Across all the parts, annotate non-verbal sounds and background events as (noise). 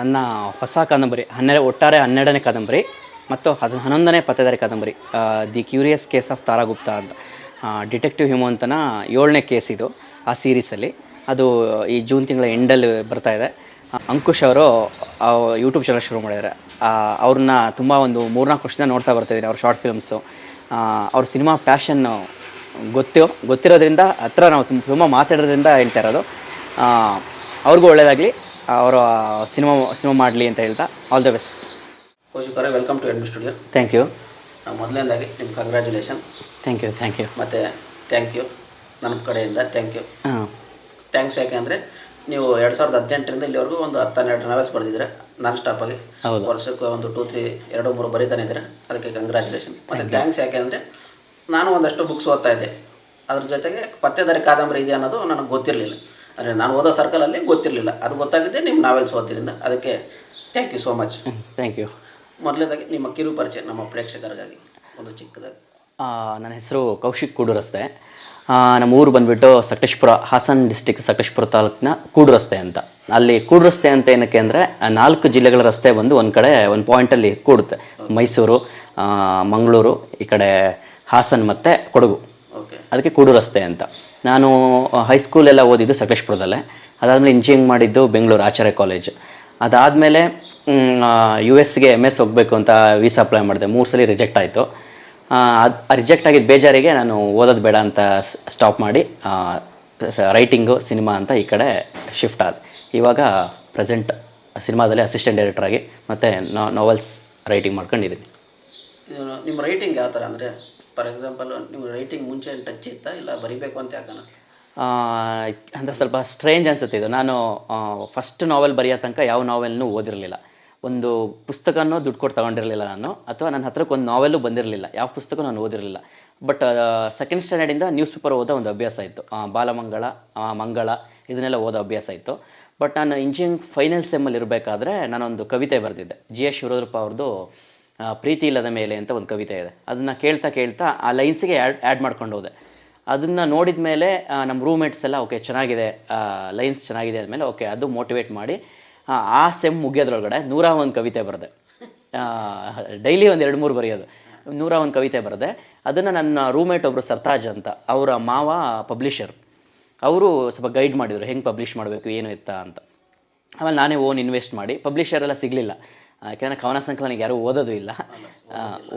ನನ್ನ ಹೊಸ ಕಾದಂಬರಿ ಹನ್ನೆರಡು ಒಟ್ಟಾರೆ ಹನ್ನೆರಡನೇ ಕಾದಂಬರಿ ಮತ್ತು ಹದ್ ಹನ್ನೊಂದನೇ ಪತ್ತೇದಾರಿ ಕಾದಂಬರಿ the curious case of Taragupta ಅಂತ. ಡಿಟೆಕ್ಟಿವ್ ಹಿಮವಂತನ ಏಳನೇ ಕೇಸ್ ಇದು ಆ ಸೀರೀಸಲ್ಲಿ ಅದು ಈ ಜೂನ್ ತಿಂಗಳ ಎಂಡಲ್ಲಿ ಬರ್ತಾ ಇದೆ. ಅಂಕುಶ್ ಅವರು ಯೂಟ್ಯೂಬ್ ಚಾನಲ್ ಶುರು ಮಾಡಿದ್ದಾರೆ. ಅವ್ರನ್ನ ತುಂಬ ಒಂದು ಮೂರ್ನಾಲ್ಕು ವರ್ಷದಿಂದ ನೋಡ್ತಾ ಬರ್ತಿದ್ದೀನಿ ಅವ್ರ ಶಾರ್ಟ್ ಫಿಲ್ಮ್ಸು ಅವ್ರ ಸಿನಿಮಾ ಪ್ಯಾಷನ್ನು ಗೊತ್ತು, ಗೊತ್ತಿರೋದ್ರಿಂದ, ಹತ್ರ ನಾವು ತುಂಬ ಮಾತಾಡೋದ್ರಿಂದ ಹೇಳ್ತಾ ಇರೋದು. ಅವ್ರಿಗೂ ಒಳ್ಳೆಯದಾಗಲಿ ಅವರು ಸಿನಿಮಾ ಸಿನಿಮಾ ಮಾಡಲಿ ಅಂತ ಹೇಳ್ತಾ ಆಲ್ ದ ಬೆಸ್ಟ್ ಪೋಷಕರೇ ವೆಲ್ಕಮ್ ಟು ಎಡ್ಮಿ ಸ್ಟುಡಿಯೋ ಥ್ಯಾಂಕ್ ಯು ಮೊದಲನೇದಾಗಿ ನಿಮ್ಮ congratulation thank you thank you ಮತ್ತು ಥ್ಯಾಂಕ್ ಯು ನಮ್ಮ ಕಡೆಯಿಂದ ಥ್ಯಾಂಕ್ ಯು ಹಾಂ. ಥ್ಯಾಂಕ್ಸ್ ಯಾಕೆ ಅಂದರೆ ನೀವು ಎರಡು ಸಾವಿರದ ಹದಿನೆಂಟರಿಂದ ಇಲ್ಲಿವರೆಗೂ ಒಂದು ಹತ್ತು ಹನ್ನೆರಡು ನಾವೆಲ್ಸ್ ಬರೆದಿದ್ರೆ ನಾನ್ ಸ್ಟಾಪಾಗಿ ಹೌದು. ವರ್ಷಕ್ಕೆ ಒಂದು ಟೂ ತ್ರೀ ಎರಡು ಮೂರು ಬರೀತಾನೆ ಇದ್ದರೆ ಅದಕ್ಕೆ ಕಂಗ್ರ್ಯಾಚುಲೇಷನ್ ಮತ್ತು ಥ್ಯಾಂಕ್ಸ್ ಯಾಕೆ ಅಂದರೆ ನಾನು ಒಂದಷ್ಟು ಬುಕ್ಸ್ ಓದ್ತಾ ಇದ್ದೆ. ಅದ್ರ ಜೊತೆಗೆ ಪತ್ತೆದಾರಿ ಕಾದಂಬರಿ ಇದೆ ಅನ್ನೋದು ನನಗೆ ಗೊತ್ತಿರಲಿಲ್ಲ. ಅಂದರೆ ನಾನು ಓದೋ ಸರ್ಕಲಲ್ಲಿ ಗೊತ್ತಿರಲಿಲ್ಲ. ಅದು ಗೊತ್ತಾಗಿದೆ ನಿಮ್ಮ ನಾವೆಲ್ಸ್ ಓದ್ತಿರಿಂದ ಅದಕ್ಕೆ thank you so much thank you ಮೊದಲನೇದಾಗಿ ನಿಮ್ಮ ಕಿರು ಪರಿಚಯ ನಮ್ಮ ಪ್ರೇಕ್ಷಕರಿಗಾಗಿ ಒಂದು ಚಿಕ್ಕದಾಗಿ. ನನ್ನ ಹೆಸರು ಕೌಶಿಕ್ ಕೂಡು ರಸ್ತೆ ಆ, ನಮ್ಮ ಊರು ಬಂದುಬಿಟ್ಟು ಸಕಲೇಶ್ಪುರ ಹಾಸನ್ ಡಿಸ್ಟಿಕ್ ಸಕಲೇಶ್ಪುರ ತಾಲೂಕಿನ ಕೂಡು ರಸ್ತೆ ಅಂತ. ಅಲ್ಲಿ ಕೂಡು ರಸ್ತೆ ಅಂತ ಏನಕ್ಕೆ ಅಂದರೆ ನಾಲ್ಕು ಜಿಲ್ಲೆಗಳ ರಸ್ತೆ ಬಂದು ಒಂದು ಕಡೆ ಒಂದು ಪಾಯಿಂಟಲ್ಲಿ ಕೂಡುತ್ತೆ. ಮೈಸೂರು ಮಂಗಳೂರು ಈ ಕಡೆ ಹಾಸನ್ ಮತ್ತು ಕೊಡಗು. ಓಕೆ ಅದಕ್ಕೆ ಕೂಡು ರಸ್ತೆ ಅಂತ. ನಾನು ಹೈಸ್ಕೂಲೆಲ್ಲ ಓದಿದ್ದು ಸಕಲೇಶ್ಪುರದಲ್ಲೇ. ಅದಾದಮೇಲೆ ಇಂಜಿನಿಯರಿಂಗ್ ಮಾಡಿದ್ದು ಬೆಂಗಳೂರು ಆಚಾರ್ಯ ಕಾಲೇಜ್ ಅದಾದಮೇಲೆ ಯು ಎಸ್ಗೆ ಎಂ ಎಸ್ ಹೋಗಬೇಕು ಅಂತ ವೀಸಾ ಅಪ್ಲೈ ಮಾಡಿದೆ. ಮೂರು ಸಲ ರಿಜೆಕ್ಟ್ ಆಯಿತು. ಅದು ರಿಜೆಕ್ಟ್ ಆಗಿದ್ದ ಬೇಜಾರಿಗೆ ನಾನು ಓದೋದು ಬೇಡ ಅಂತ ಸ್ಟಾಪ್ ಮಾಡಿ ರೈಟಿಂಗು ಸಿನಿಮಾ ಅಂತ ಈ ಕಡೆ ಶಿಫ್ಟ್ ಆದ. ಇವಾಗ ಪ್ರೆಸೆಂಟ್ ಸಿನಿಮಾದಲ್ಲಿ ಅಸಿಸ್ಟೆಂಟ್ ಡೈರೆಕ್ಟರ್ ಆಗಿ ಮತ್ತು ನಾವೆಲ್ಸ್ ರೈಟಿಂಗ್ ಮಾಡ್ಕೊಂಡಿದ್ದೀನಿ. ನಿಮ್ಮ ರೈಟಿಂಗ್ ಯಾವ ಥರ ಅಂದರೆ ಫಾರ್ ಎಕ್ಸಾಂಪಲ್ ನಿಮ್ಮ ರೈಟಿಂಗ್ ಮುಂಚೆ ಟಚ್ ಇತ್ತಾ ಇಲ್ಲ ಬರಿಬೇಕು ಅಂತ ಯಾಕೆ ಅನ್ನಿಸ್ತು ಅಂದರೆ ಸ್ವಲ್ಪ ಸ್ಟ್ರೇಂಜ್ ಅನಿಸುತ್ತೆ ಇದು. ನಾನು ಫಸ್ಟ್ ನಾವೆಲ್ ಬರೆಯೋ ತನಕ ಯಾವ ನಾವೆಲ್ನೂ ಓದಿರಲಿಲ್ಲ. ಒಂದು ಪುಸ್ತಕನೂ ದುಡ್ಡು ಕೊಟ್ಟು ತಗೊಂಡಿರಲಿಲ್ಲ ನಾನು, ಅಥವಾ ನನ್ನ ಹತ್ರಕ್ಕೆ ಒಂದು ನಾವೆಲ್ಲೂ ಬಂದಿರಲಿಲ್ಲ. ಯಾವ ಪುಸ್ತಕ ನಾನು ಓದಿರಲಿಲ್ಲ. ಬಟ್ ಸೆಕೆಂಡ್ ಸ್ಟ್ಯಾಂಡರ್ಡಿಂದ ನ್ಯೂಸ್ ಪೇಪರ್ ಓದೋ ಒಂದು ಅಭ್ಯಾಸ ಇತ್ತು. ಬಾಲಮಂಗಳ ಮಂಗಳ, ಇದನ್ನೆಲ್ಲ ಓದೋ ಅಭ್ಯಾಸ ಇತ್ತು. ಬಟ್ ನಾನು ಇಂಜಿನಿಯರಿಂಗ್ ಫೈನಲ್ ಸೆಮ್ಮಲ್ಲಿ ಇರಬೇಕಾದ್ರೆ ನಾನೊಂದು ಕವಿತೆ ಬರೆದಿದ್ದೆ. ಜಿ ಎಸ್ ಶಿವರುದ್ರಪ್ಪ ಅವ್ರದ್ದು ಪ್ರೀತಿ ಇಲ್ಲದ ಮೇಲೆ ಅಂತ ಒಂದು ಕವಿತೆ ಇದೆ. ಅದನ್ನು ಕೇಳ್ತಾ ಕೇಳ್ತಾ ಆ ಲೈನ್ಸ್ಗೆ ಆ್ಯಡ್ ಆ್ಯಡ್ ಮಾಡ್ಕೊಂಡು ಹೋದೆ. ಅದನ್ನು ನೋಡಿದ ಮೇಲೆ ನಮ್ಮ ರೂಮ್ಮೇಟ್ಸ್ ಎಲ್ಲ ಓಕೆ ಚೆನ್ನಾಗಿದೆ ಲೈನ್ಸ್ ಚೆನ್ನಾಗಿದೆ ಅಂದಮೇಲೆ ಓಕೆ ಅದು ಮೋಟಿವೇಟ್ ಮಾಡಿ ಆ, ಸೆಮ್ ಮುಗಿಯೋದ್ರೊಳಗಡೆ ನೂರ ಒಂದು ಕವಿತೆ ಬರೆದೆ. ಡೈಲಿ ಒಂದು ಎರಡು ಮೂರು ಬರೆಯೋದು. ನೂರ ಒಂದು ಕವಿತೆ ಬರೆದೆ. ಅದನ್ನು ನನ್ನ ರೂಮ್ಮೇಟ್ ಒಬ್ಬರು ಸರ್ತಾಜ್ ಅಂತ ಅವರ ಮಾವ ಪಬ್ಲಿಷರ್ ಅವರು ಸ್ವಲ್ಪ ಗೈಡ್ ಮಾಡಿದರು ಹೆಂಗೆ ಪಬ್ಲಿಷ್ ಮಾಡಬೇಕು ಏನು ಎತ್ತ ಅಂತ. ಆಮೇಲೆ ನಾನೇ ಓನ್ ಇನ್ವೆಸ್ಟ್ ಮಾಡಿ ಪಬ್ಲಿಷರ್ ಎಲ್ಲ ಸಿಗಲಿಲ್ಲ. ಯಾಕೆಂದರೆ ಕವನ ಸಂಕಲನಿಗೆ ಯಾರೂ ಓದೋದು ಇಲ್ಲ.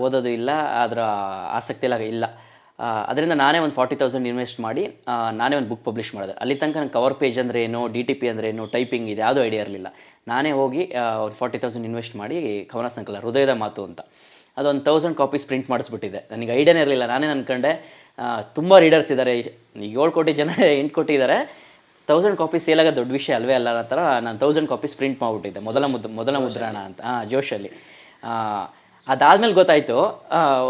ಓದೋದು ಇಲ್ಲ ಅದರ ಆಸಕ್ತಿ ಎಲ್ಲ ಇಲ್ಲ. ಅದರಿಂದ ನಾನೇ ಒಂದು ಫಾರ್ಟಿ ತೌಸಂಡ್ ಇನ್ವೆಸ್ಟ್ ಮಾಡಿ ನಾನೇ ಒಂದು ಬುಕ್ ಪಬ್ಲಿಷ್ ಮಾಡಿದೆ. ಅಲ್ಲಿ ತನಕ ನಂಗೆ ಕವರ್ ಪೇಜ್ ಅಂದರೆ ಏನು ಡಿ ಟಿ ಪಿ ಅಂದರೆ ಏನು ಟೈಪಿಂಗ್ ಇದೆ ಯಾವುದೂ ಐಡಿಯಾ ಇರಲಿಲ್ಲ. ನಾನೇ ಹೋಗಿ ಒಂದು ಫಾರ್ಟಿ ತೌಸಂಡ್ ಇನ್ವೆಸ್ಟ್ ಮಾಡಿ ಕವನ ಸಂಕಲನ ಹೃದಯದ ಮಾತು ಅಂತ. ಅದೊಂದು ತೌಸಂಡ್ ಕಾಪೀಸ್ ಪ್ರಿಂಟ್ ಮಾಡಿಸ್ಬಿಟ್ಟಿದೆ. ನನಗೆ ಐಡಿಯಾನೇ ಇರಲಿಲ್ಲ. ನಾನೇ ಅನ್ಕೊಂಡೆ ತುಂಬ ರೀಡರ್ಸ್ ಇದ್ದಾರೆ. ಏಳು ಕೋಟಿ ಜನ ಎಂಟು ಕೋಟಿ ಇದ್ದಾರೆ. ತೌಸಂಡ್ ಕಾಪೀಸ್ ಸೇಲ್ ಆಗೋದು ದೊಡ್ಡ ವಿಷಯ ಅಲ್ವೇ ಅಲ್ಲ ಥರ ನಾನು ತೌಸಂಡ್ ಕಾಪೀಸ್ ಪ್ರಿಂಟ್ ಮಾಡಿಬಿಟ್ಟಿದ್ದೆ ಮೊದಲ ಮುದ್ ಮೊದಲ ಮುದ್ರಣ ಅಂತ. ಹಾಂ ಜೋಶಲ್ಲಿ ಅದಾದಮೇಲೆ ಗೊತ್ತಾಯಿತು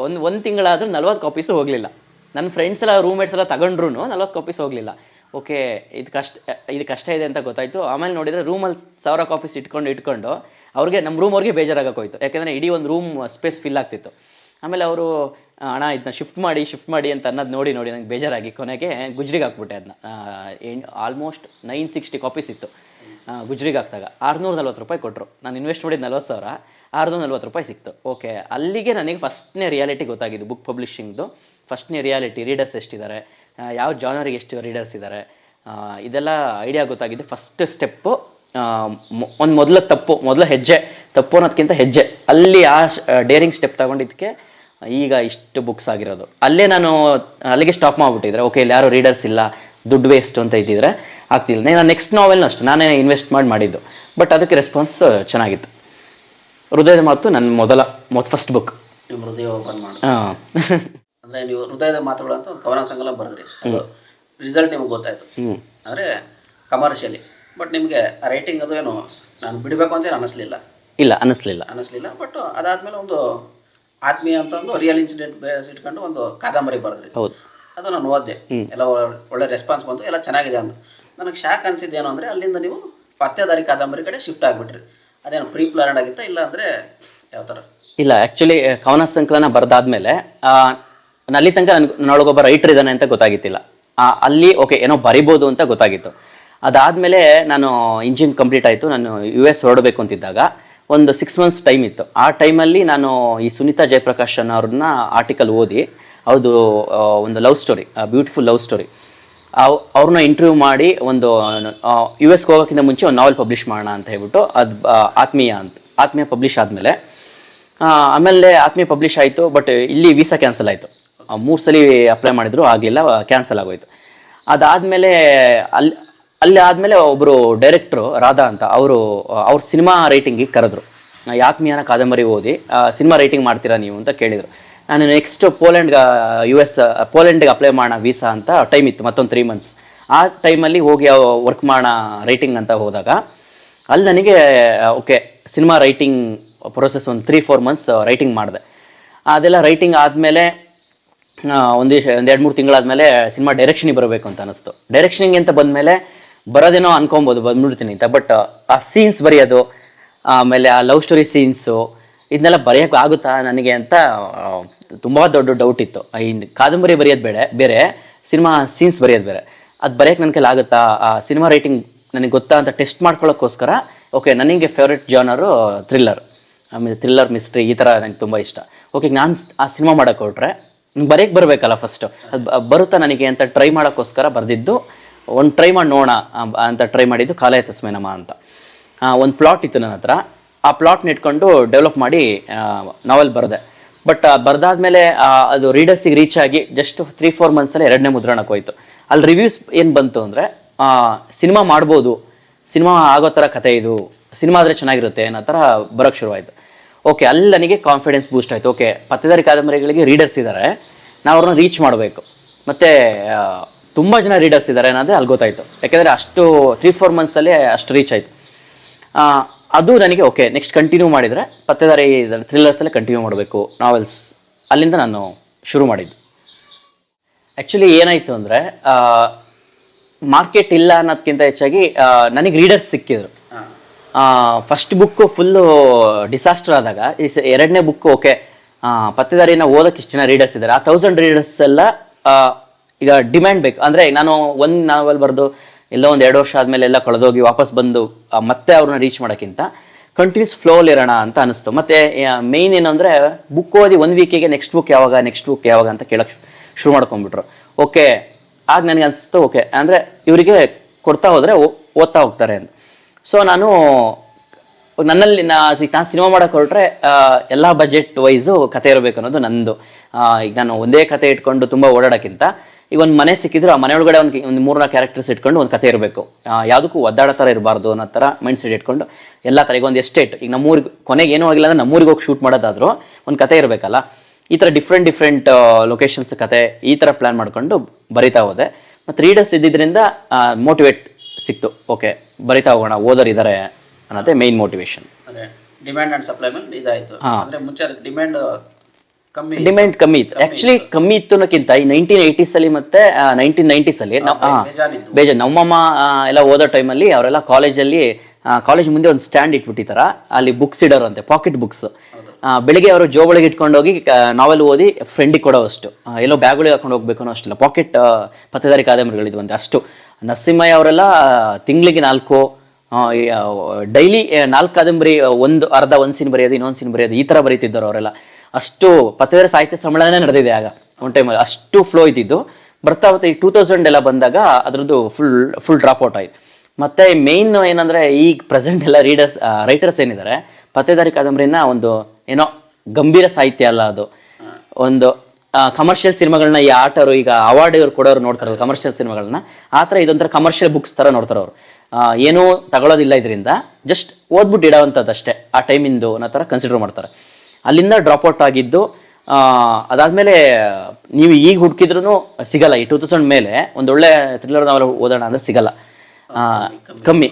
ಒಂದು ಒಂದು ತಿಂಗಳಾದರೂ ನಲ್ವತ್ತು ಕಾಪೀಸು ಹೋಗಲಿಲ್ಲ. ನನ್ನ ಫ್ರೆಂಡ್ಸ್ ಎಲ್ಲ ರೂಮ್ಮೇಟ್ಸ್ ಎಲ್ಲ ತಗೊಂಡ್ರು ನಲ್ವತ್ತು ಕಾಪೀಸ್ ಹೋಗಲಿಲ್ಲ. ಓಕೆ ಇದು ಕಷ್ಟ ಇದು ಕಷ್ಟ ಇದೆ ಅಂತ ಗೊತ್ತಾಯಿತು. ಆಮೇಲೆ ನೋಡಿದರೆ ರೂಮಲ್ಲಿ ಸಾವಿರ ಕಾಪೀಸ್ ಇಟ್ಕೊಂಡು ಇಟ್ಕೊಂಡು ಅವ್ರಿಗೆ ನಮ್ಮ ರೂಮ್ ಅವ್ರಿಗೆ ಬೇಜಾರಾಗೋಯ್ತು ಯಾಕೆಂದರೆ ಇಡೀ ಒಂದು ರೂಮ್ ಸ್ಪೇಸ್ ಫಿಲ್ ಆಗ್ತಿತ್ತು. ಆಮೇಲೆ ಅವರು ಅಣ್ಣ ಇದನ್ನ ಶಿಫ್ಟ್ ಮಾಡಿ ಶಿಫ್ಟ್ ಮಾಡಿ ಅಂತ ಅನ್ನೋದು ನೋಡಿ ನೋಡಿ ನಂಗೆ ಬೇಜಾರಾಗಿ ಕೊನೆಗೆ ಗುಜ್ರಿಗೆ ಹಾಕ್ಬಿಟ್ಟೆ ಅದನ್ನ ಆಲ್ಮೋಸ್ಟ್ ನೈನ್ ಸಿಕ್ಸ್ಟಿ ಕಾಪೀಸ್ ಇತ್ತು. ಗುಜ್ರಿಗೆ ಹಾಕಿದಾಗ. ಆರುನೂರ ನಲ್ವತ್ತು ರೂಪಾಯಿ ಕೊಟ್ಟರು ನಾನು ಇನ್ವೆಸ್ಟ್ ಮಾಡಿದ ನಲ್ವತ್ತು ಸಾವಿರ, ಆರುನೂರ ನಲ್ವತ್ತು ರೂಪಾಯಿ ಸಿಕ್ತು. ಓಕೆ ಅಲ್ಲಿಗೆ ನನಗೆ ಫಸ್ಟ್ನೇ ರಿಯಾಲಿಟಿ ಗೊತ್ತಾಗಿದ್ದು ಬುಕ್ ಪಬ್ಲಿಷಿಂಗ್ದು ಫಸ್ಟ್ನೇ ರಿಯಾಲಿಟಿ ರೀಡರ್ಸ್ ಎಷ್ಟಿದ್ದಾರೆ? ಯಾವ ಜಾನರಿಗೆ ಎಷ್ಟು ರೀಡರ್ಸ್ ಇದ್ದಾರೆ? ಇದೆಲ್ಲ ಐಡಿಯಾ ಗೊತ್ತಾಗಿದ್ದು ಫಸ್ಟ್ ಸ್ಟೆಪ್ಪು ಒಂದು ಮೊದಲ ತಪ್ಪು, ಮೊದಲ ಹೆಜ್ಜೆ, ತಪ್ಪು ಅನ್ನೋದಕ್ಕಿಂತ ಹೆಜ್ಜೆ. ಅಲ್ಲಿ ಆ ಡೇರಿಂಗ್ ಸ್ಟೆಪ್ ತಗೊಂಡಿದ್ದಕ್ಕೆ ಈಗ ಇಷ್ಟು ಬುಕ್ಸ್ ಆಗಿರೋದು. ಅಲ್ಲೇ ನಾನು ಅಲ್ಲಿಗೆ ಸ್ಟಾಪ್ ಮಾಡಿಬಿಟ್ಟಿದ್ರೆ ಓಕೆ ಇಲ್ಲಿ ಯಾರು ರೀಡರ್ಸ್ ಇಲ್ಲ ದುಡ್ಡು ವೇಸ್ಟ್ ಅಂತ ಇದ್ದಿದ್ರೆ ಆಗ್ತಿಲ್ಲ. ನಾನು ನೆಕ್ಸ್ಟ್ ನಾವೆಲ್ನ ಅಷ್ಟು ನಾನೇ ಇನ್ವೆಸ್ಟ್ ಮಾಡಿ ಮಾಡಿದ್ದು. ಬಟ್ ಅದಕ್ಕೆ ರೆಸ್ಪಾನ್ಸ್ ಚೆನ್ನಾಗಿತ್ತು. ಹೃದಯದ ಮಾತು ನನ್ನ ಮೊದಲ ಮೊದ್ ಫಸ್ಟ್ ಬುಕ್ ಹೃದಯ ಓಪನ್ ಮಾಡಿ. ಅಂದರೆ ನೀವು ಹೃದಯದ ಮಾತುಗಳು ಅಂತ ಒಂದು ಕವನ ಸಂಕಲನ ಬರೆದ್ರಿ. ರಿಸಲ್ಟ್ ನಿಮ್ಗೆ ಗೊತ್ತಾಯಿತು. ಹ್ಞೂ ಅಂದರೆ ಕಮರ್ಷಿಯಲಿ ಬಟ್ ನಿಮಗೆ ರೈಟಿಂಗ್ ಅದು ಏನು ನಾನು ಬಿಡಬೇಕು ಅಂತ ಏನು ಅನ್ನಿಸ್ಲಿಲ್ಲ ಇಲ್ಲ ಅನ್ನಿಸ್ಲಿಲ್ಲ ಅನ್ನಿಸ್ಲಿಲ್ಲ ಬಟ್ ಅದಾದಮೇಲೆ ಒಂದು ಆತ್ಮೀಯ ಅಂತ ಒಂದು ರಿಯಲ್ ಇನ್ಸಿಡೆಂಟ್ ಬೇಸ್ ಇಟ್ಕೊಂಡು ಒಂದು ಕಾದಂಬರಿ ಬರೆದ್ರಿ ಹೌದು. ಅದು ನಾನು ಓದಿದೆ. ಎಲ್ಲ ಒಳ್ಳೆ- ರೆಸ್ಪಾನ್ಸ್ ಬಂತು. ಎಲ್ಲ ಚೆನ್ನಾಗಿದೆ ಅಂತ. ನನಗೆ ಶಾಕ್ ಅನ್ಸಿದ್ದು ಏನು ಅಂದರೆ ಅಲ್ಲಿಂದ ನೀವು ಪತ್ತೆದಾರಿ ಕಾದಂಬರಿ ಕಡೆ ಶಿಫ್ಟ್ ಆಗಿಬಿಟ್ರಿ. ಅದೇನು ಪ್ರೀ ಪ್ಲಾನ್ ಆಗಿತ್ತಾ? ಇಲ್ಲ ಅಂದರೆ ಯಾವ ಥರ ಇಲ್ಲ ಆ್ಯಕ್ಚುಲಿ ಕವನ ಸಂಕಲನ ಬರೆದಾದ್ಮೇಲೆ ಅಲ್ಲಿ ತನಕ ನನ್ಗೆ ನನ್ನೊಳಗೊಬ್ಬ ರೈಟರ್ ಇದ್ದಾನೆ ಅಂತ ಗೊತ್ತಾಗಿತ್ತಿಲ್ಲ. ಅಲ್ಲಿ ಓಕೆ ಏನೋ ಬರಿಬೋದು ಅಂತ ಗೊತ್ತಾಗಿತ್ತು. ಅದಾದಮೇಲೆ ನಾನು ಇಂಜಿನ್ ಕಂಪ್ಲೀಟ್ ಆಯಿತು. ನಾನು ಯು ಎಸ್ ಹೊರಡಬೇಕು ಅಂತಿದ್ದಾಗ ಒಂದು ಸಿಕ್ಸ್ ಮಂತ್ಸ್ ಟೈಮ್ ಇತ್ತು. ಆ ಟೈಮಲ್ಲಿ ನಾನು ಈ ಸುನೀತಾ ಜಯಪ್ರಕಾಶ್ ಅನ್ನೋರನ್ನ ಆರ್ಟಿಕಲ್ ಓದಿ ಅವ್ರದ್ದು ಒಂದು love story beautiful love story ಅವ್ರನ್ನ ಇಂಟರ್ವ್ಯೂ ಮಾಡಿ ಒಂದು ಯು ಎಸ್ಗೆ ಹೋಗೋಕ್ಕಿಂತ ಮುಂಚೆ ಒಂದು ನಾವೆಲ್ ಪಬ್ಲಿಷ್ ಮಾಡೋಣ ಅಂತ ಹೇಳ್ಬಿಟ್ಟು ಅದು ಆತ್ಮೀಯ ಅಂತ, ಆತ್ಮೀಯ ಪಬ್ಲಿಷ್ ಆದಮೇಲೆ ಆಮೇಲೆ ಆತ್ಮೀಯ ಪಬ್ಲಿಷ್ ಆಯಿತು ಬಟ್ ಇಲ್ಲಿ ವೀಸಾ ಕ್ಯಾನ್ಸಲ್ ಆಯಿತು. ಮೂರು ಸಲ ಅಪ್ಲೈ ಮಾಡಿದ್ರು ಆಗಲಿಲ್ಲ ಕ್ಯಾನ್ಸಲ್ ಆಗೋಯ್ತು. ಅದಾದಮೇಲೆ ಅಲ್ಲಿ ಅಲ್ಲಿ ಆದಮೇಲೆ ಒಬ್ಬರು ಡೈರೆಕ್ಟ್ರು ರಾಧಾ ಅಂತ ಅವರು, ಅವ್ರ ಸಿನಿಮಾ ರೈಟಿಂಗಿಗೆ ಕರೆದ್ರು. ಯಾತ್ಮೀಯನ ಕಾದಂಬರಿ ಓದಿ ಸಿನಿಮಾ ರೈಟಿಂಗ್ ಮಾಡ್ತೀರಾ ನೀವು ಅಂತ ಕೇಳಿದರು. ನಾನು ನೆಕ್ಸ್ಟ್ ಪೋಲೆಂಡ್ಗೆ ಯು ಎಸ್ ಪೋಲೆಂಡ್ಗೆ ಅಪ್ಲೈ ಮಾಡೋಣ ವೀಸಾ ಅಂತ ಟೈಮ್ ಇತ್ತು, ಮತ್ತೊಂದು ತ್ರೀ ಮಂತ್ಸ್ ಆ ಟೈಮಲ್ಲಿ ಹೋಗಿ ವರ್ಕ್ ಮಾಡೋಣ ರೈಟಿಂಗ್ ಅಂತ ಹೋದಾಗ, ಅಲ್ಲಿ ನನಗೆ, ಓಕೆ ಸಿನಿಮಾ ರೈಟಿಂಗ್ ಪ್ರೊಸೆಸ್ ಒಂದು ತ್ರೀ ಫೋರ್ ಮಂತ್ಸ್ ರೈಟಿಂಗ್ ಮಾಡಿದೆ. ಅದೆಲ್ಲ ರೈಟಿಂಗ್ ಆದಮೇಲೆ ಒಂದಿಷ್ಟು ಒಂದು ಎರಡು ಮೂರು ತಿಂಗಳಾದಮೇಲೆ ಸಿನಿಮಾ ಡೈರೆಕ್ಷನಿಗೆ ಬರಬೇಕು ಅಂತ ಅನಿಸ್ತು ಡೈರೆಕ್ಷನಿಂಗ್ ಅಂತ ಬಂದಮೇಲೆ ಬರೋದೇನೋ ಅನ್ಕೊಬೋದು, ಬಂದ್ಬಿಡ್ತೀನಿ ಅಂತ. ಬಟ್ ಆ ಸೀನ್ಸ್ ಬರೆಯೋದು, ಆಮೇಲೆ ಆ ಲವ್ ಸ್ಟೋರಿ ಸೀನ್ಸು ಇದನ್ನೆಲ್ಲ ಬರೆಯೋಕೆ ಆಗುತ್ತಾ ನನಗೆ ಅಂತ ತುಂಬ ದೊಡ್ಡ ಡೌಟ್ ಇತ್ತು. ಈ ಕಾದಂಬರಿ ಬರೆಯೋದು ಬೇಡ, ಬೇರೆ, ಸಿನಿಮಾ ಸೀನ್ಸ್ ಬರೆಯೋದು ಬೇರೆ. ಅದು ಬರೆಯೋಕೆ ನನ್ನ ಕೈಲಿ ಆಗುತ್ತಾ? ಆ ಸಿನಿಮಾ ರೈಟಿಂಗ್ ನನಗೆ ಗೊತ್ತಾ ಅಂತ ಟೆಸ್ಟ್ ಮಾಡ್ಕೊಳ್ಳೋಕ್ಕೋಸ್ಕರ ಓಕೆ ನನಗೆ ಫೇವ್ರೆಟ್ ಜಾನರು ಥ್ರಿಲ್ಲರ್ ಆಮೇಲೆ ಥ್ರಿಲ್ಲರ್ ಮಿಸ್ಟ್ರಿ ಈ ಥರ ನನಗೆ ತುಂಬ ಇಷ್ಟ. ಓಕೆ ನಾನು ಆ ಸಿನಿಮಾ ಮಾಡೋಕ್ಕೆ ಹೊರಟ್ರೆ ಬರೆಯಕ್ಕೆ ಬರಬೇಕಲ್ಲ ಫಸ್ಟು ಅದು ಬರುತ್ತಾ ನನಗೆ ಅಂತ ಟ್ರೈ ಮಾಡೋಕ್ಕೋಸ್ಕರ ಬರೆದಿದ್ದು ಒಂದು ಟ್ರೈ ಮಾಡಿ ನೋಡೋಣ ಅಂತ ಟ್ರೈ ಮಾಡಿದ್ದು ಕಾಲಯ ತಸ್ಮೇನಮ ಅಂತ. ಒಂದು ಪ್ಲಾಟ್ ಇತ್ತು ನನ್ನ ಹತ್ರ. ಆ ಪ್ಲಾಟ್ನ ಇಟ್ಕೊಂಡು ಡೆವಲಪ್ ಮಾಡಿ ನಾವೆಲ್ ಬರೆದೆ. ಬಟ್ ಬರೆದಾದ್ಮೇಲೆ ಅದು ರೀಡರ್ಸಿಗೆ ರೀಚ್ ಆಗಿ ಜಸ್ಟ್ ತ್ರೀ ಫೋರ್ ಮಂತ್ಸಲ್ಲಿ ಎರಡನೇ ಮುದ್ರಣಕ್ಕೆ ಹೋಯ್ತು. ಅಲ್ಲಿ ರಿವ್ಯೂಸ್ ಏನು ಬಂತು ಅಂದರೆ ಸಿನಿಮಾ ಮಾಡ್ಬೋದು ಸಿನಿಮಾ ಆಗೋ ಥರ ಕತೆ ಇದು ಸಿನಿಮಾ ಆದರೆ ಚೆನ್ನಾಗಿರುತ್ತೆ ಅನ್ನೋ ಥರ ಬರೋಕ್ಕೆ ಶುರುವಾಯಿತು. ಓಕೆ ಅಲ್ಲಿ ನನಗೆ ಕಾನ್ಫಿಡೆನ್ಸ್ ಬೂಸ್ಟ್ ಆಯಿತು. ಓಕೆ ಪತ್ತೆದಾರಿ ಕಾದಂಬರಿಗಳಿಗೆ ರೀಡರ್ಸ್ ಇದ್ದಾರೆ ನಾವು ಅವ್ರನ್ನ ರೀಚ್ ಮಾಡಬೇಕು. ಮತ್ತು ತುಂಬ ಜನ ರೀಡರ್ಸ್ ಇದ್ದಾರೆ ಅನ್ನೋದೇ ಅಲ್ಲಿ ಗೊತ್ತಾಯಿತು. ಯಾಕೆಂದರೆ ಅಷ್ಟು ತ್ರೀ ಫೋರ್ ಮಂತ್ಸಲ್ಲೇ ಅಷ್ಟು ರೀಚ್ ಆಯಿತು. ಅದು ನನಗೆ ಓಕೆ ನೆಕ್ಸ್ಟ್ ಕಂಟಿನ್ಯೂ ಮಾಡಿದರೆ ಪತ್ತೆದಾರಿ ಥ್ರಿಲ್ಲರ್ಸಲ್ಲೇ ಕಂಟಿನ್ಯೂ ಮಾಡಬೇಕು ನಾವೆಲ್ಸ್ ಅಲ್ಲಿಂದ ನಾನು ಶುರು ಮಾಡಿದ್ದು. ಆ್ಯಕ್ಚುಲಿ ಏನಾಯಿತು ಅಂದರೆ ಮಾರ್ಕೆಟ್ ಇಲ್ಲ ಅನ್ನೋದಕ್ಕಿಂತ ಹೆಚ್ಚಾಗಿ ನನಗೆ ರೀಡರ್ಸ್ ಸಿಕ್ಕಿದ್ರು. ಫಸ್ಟ್ ಬುಕ್ಕು ಫುಲ್ಲು ಡಿಸಾಸ್ಟರ್ ಆದಾಗ ಈ ಎರಡನೇ ಬುಕ್ ಓಕೆ ಪತ್ತೆದಾರಿನ ಓದಕ್ಕೆ ಇಷ್ಟು ಜನ ರೀಡರ್ಸ್ ಇದ್ದಾರೆ. ಆ ತೌಸಂಡ್ ರೀಡರ್ಸ್ ಎಲ್ಲ ಈಗ ಡಿಮ್ಯಾಂಡ್ ಬೇಕು. ಅಂದರೆ ನಾನು ಒಂದು ನಾವೆಲ್ ಬರೆದು ಎಲ್ಲೋ ಒಂದು ಎರಡು ವರ್ಷ ಆದಮೇಲೆ ಎಲ್ಲ ಕಳೆದೋಗಿ ವಾಪಸ್ ಬಂದು ಮತ್ತೆ ಅವ್ರನ್ನ ರೀಚ್ ಮಾಡೋಕ್ಕಿಂತ ಕಂಟಿನ್ಯೂಸ್ ಫ್ಲೋಲ್ ಇರೋಣ ಅಂತ ಅನಿಸ್ತು. ಮತ್ತೆ ಮೇಯ್ನ್ ಏನು ಅಂದರೆ ಬುಕ್ ಓದಿ ಒಂದು ವೀಕಿಗೆ ನೆಕ್ಸ್ಟ್ ಬುಕ್ ಯಾವಾಗ ನೆಕ್ಸ್ಟ್ ಬುಕ್ ಯಾವಾಗ ಅಂತ ಕೇಳೋಕ್ಕೆ ಶುರು ಮಾಡ್ಕೊಂಡ್ಬಿಟ್ರು. ಓಕೆ ಆಗ ನನಗೆ ಅನಿಸ್ತು ಓಕೆ ಅಂದರೆ ಇವರಿಗೆ ಕೊಡ್ತಾ ಹೋದರೆ ಓದ್ತಾ ಹೋಗ್ತಾರೆ ಅಂತ. ಸೊ ನಾನು, ನನ್ನಲ್ಲಿ, ನಾ ಸಿನಿಮಾ ಮಾಡೋಕೆ ಹೊರಟ್ರೆ ಎಲ್ಲ ಬಜೆಟ್ ವೈಸು ಕತೆ ಇರಬೇಕು ಅನ್ನೋದು ನಂದು. ಈಗ ನಾನು ಒಂದೇ ಕತೆ ಇಟ್ಕೊಂಡು ತುಂಬ ಓಡಾಡೋಕ್ಕಿಂತ ಈಗ ಒಂದು ಮನೆ ಸಿಕ್ಕಿದ್ರು ಆ ಮನೆ ಒಳಗಡೆ ಒಂದು ಒಂದು ಮೂರ್ನಾಲ್ಕು ಕ್ಯಾರೆಕ್ಟರ್ಸ್ ಇಟ್ಕೊಂಡು ಒಂದು ಕತೆ ಇರಬೇಕು. ಯಾವುದಕ್ಕೂ ಒದ್ದಾಡೋ ಥರ ಇರಬಾರ್ದು ಅನ್ನೋ ಥರ ಮೈಂಡ್ ಸೆಟ್ ಇಟ್ಕೊಂಡು ಎಲ್ಲ ಥರ ಈಗ ಒಂದು ಎಸ್ಟೇಟ್ ಈಗ ನಮ್ಮೂರಿಗೆ ಕೊನೆಗೆ ಏನೂ ಆಗಿಲ್ಲ ಅಂದ್ರೆ ನಮ್ಮೂರಿಗೆ ಹೋಗಿ ಶೂಟ್ ಮಾಡೋದಾದ್ರೂ ಒಂದು ಕತೆ ಇರಬೇಕಲ್ಲ. ಈ ಥರ ಡಿಫ್ರೆಂಟ್ ಡಿಫ್ರೆಂಟ್ ಲೊಕೇಶನ್ಸ್ ಕತೆ ಈ ಥರ ಪ್ಲ್ಯಾನ್ ಮಾಡ್ಕೊಂಡು ಬರಿತಾ ಹೋದೆ. ಮತ್ತು ರೀಡರ್ಸ್ ಇದ್ದಿದ್ದರಿಂದ ಮೋಟಿವೇಟ್ ಸಿಕ್ತು. ಓಕೆ ಬರಿತಾ ಹೋಗೋಣ ಓದರ್ ಇದ್ದಾರೆ ಅನ್ನೋದೇ ಮೇಯ್ನ್ ಮೋಟಿವೇಶನ್ ಅಂದರೆ ಡಿಮ್ಯಾಂಡ್ ಆ್ಯಂಡ್ ಸಪ್ಲೈ ಮೇಲೆ ಇದಾಯಿತು. ಅಂದರೆ ಮುಂಚೆ ಡಿಮ್ಯಾಂಡ್ ಡಿಮ್ಯಾಂಡ್ ಕಮ್ಮಿ ಇತ್ತು. ಆಕ್ಚುಲಿ ಕಮ್ಮಿ ಇತ್ತು ಅನ್ನೋಕ್ಕಿಂತ ಈ ನೈನ್ಟೀನ್ ಏಯ್ಟೀಸಲ್ಲಿ ಮತ್ತೆ ನೈನ್ಟೀನ್ ನೈನ್ಟೀಸ್ ಅಲ್ಲಿ ಬೇಜಾರು. ಬೇಜಾನ್ ನಮ್ಮಮ್ಮ ಎಲ್ಲ ಓದೋ ಟೈಮಲ್ಲಿ ಅವರೆಲ್ಲ ಕಾಲೇಜಲ್ಲಿ ಕಾಲೇಜ್ ಮುಂದೆ ಒಂದು ಸ್ಟ್ಯಾಂಡ್ ಇಟ್ಬಿಟ್ಟಿತ್ತಾರ ಅಲ್ಲಿ ಬುಕ್ಸ್ ಇಡೋರು ಅಂತೆ ಪಾಕೆಟ್ ಬುಕ್ಸ್ ಬೆಳಿಗ್ಗೆ ಅವರು ಜೋಬಳಿಗೆ ಇಟ್ಕೊಂಡು ಹೋಗಿ ನಾವೆಲ್ ಓದಿ ಫ್ರೆಂಡಿಗೆ ಕೊಡೋ ಅಷ್ಟು ಆ, ಎಲ್ಲೋ ಬ್ಯಾಗ್ಗಳಿಗೆ ಹಾಕೊಂಡು ಹೋಗ್ಬೇಕು ಅನ್ನೋ ಅಷ್ಟಿಲ್ಲ ಪಾಕೆಟ್ ಪತ್ತೇದಾರಿ ಕಾದಂಬರಿಗಳಿದ್ವಂತೆ ಅಷ್ಟು. ನರಸಿಂಹಯ್ಯ ಅವರೆಲ್ಲ ತಿಂಗಳಿಗೆ ನಾಲ್ಕು ಡೈಲಿ ನಾಲ್ಕು ಕಾದಂಬರಿ ಒಂದು ಅರ್ಧ ಒಂದು ಸೀನ್ ಬರೆಯೋದು ಇನ್ನೊಂದು ಸೀನ್ ಬರೆಯೋದು ಈ ಥರ ಬರೀತಿದ್ದರು ಅವರೆಲ್ಲ. ಅಷ್ಟು ಪತ್ತವೇರ ಸಾಹಿತ್ಯ ಸಮ್ಮೇಳನ ನಡೆದಿದೆ ಆಗ, ಒಂದು ಟೈಮಲ್ಲಿ ಅಷ್ಟು ಫ್ಲೋ ಇದ್ದಿದ್ದು. ಬರ್ತಾ ಬರ್ತಾ ಈ ಟೂ ತೌಸಂಡ್ ಎಲ್ಲ ಬಂದಾಗ ಅದರದ್ದು ಫುಲ್ ಫುಲ್ ಡ್ರಾಪ್ ಔಟ್ ಆಯಿತು. ಮತ್ತೆ ಮೇಯ್ನ್ ಏನಂದ್ರೆ ಈಗ ಪ್ರೆಸೆಂಟ್ ಎಲ್ಲ ರೀಡರ್ಸ್ ರೈಟರ್ಸ್ ಏನಿದ್ದಾರೆ ಪತ್ತೇದಾರಿ ಕಾದಂಬರಿನ ಒಂದು ಏನೋ ಗಂಭೀರ ಸಾಹಿತ್ಯ ಅಲ್ಲ ಅದು. ಒಂದು ಕಮರ್ಷಿಯಲ್ ಸಿನಿಮಾಗಳನ್ನ ಈ ಆಟರು, ಈಗ ಅವಾರ್ಡ್ ಇವರು ಕೊಡೋರು ನೋಡ್ತಾರಲ್ಲ ಕಮರ್ಷಿಯಲ್ ಸಿನಿಮಾಗಳನ್ನ, ಆ ಥರ ಇದೊಂಥರ ಕಮರ್ಷಿಯಲ್ ಬುಕ್ಸ್ ಥರ ನೋಡ್ತಾರೆ ಅವರು. ಏನೂ ತಗೊಳ್ಳೋದಿಲ್ಲ ಇದರಿಂದ ಜಸ್ಟ್ ಓದ್ಬಿಟ್ಟು ಇಡೋವಂಥದ್ದು ಅಷ್ಟೇ ಆ ಟೈಮಿಂದು ಅನ್ನೋ ಥರ ಕನ್ಸಿಡರ್ ಮಾಡ್ತಾರೆ. ಅಲ್ಲಿಂದ ಡ್ರಾಪ್ ಔಟ್ ಆಗಿದ್ದು ಅದಾದಮೇಲೆ ನೀವು ಈಗ ಹುಡುಕಿದ್ರೂ ಸಿಗಲ್ಲ. ಈ ಟೂ ತೌಸಂಡ್ ಮೇಲೆ ಒಂದು ಒಳ್ಳೆ ಥ್ರಿಲ್ಲರ್ ನಾವೆಲ್ಲ ಓದೋಣ ಅಂದ್ರೆ ಸಿಗಲ್ಲ. ಕಮ್ಮಿ.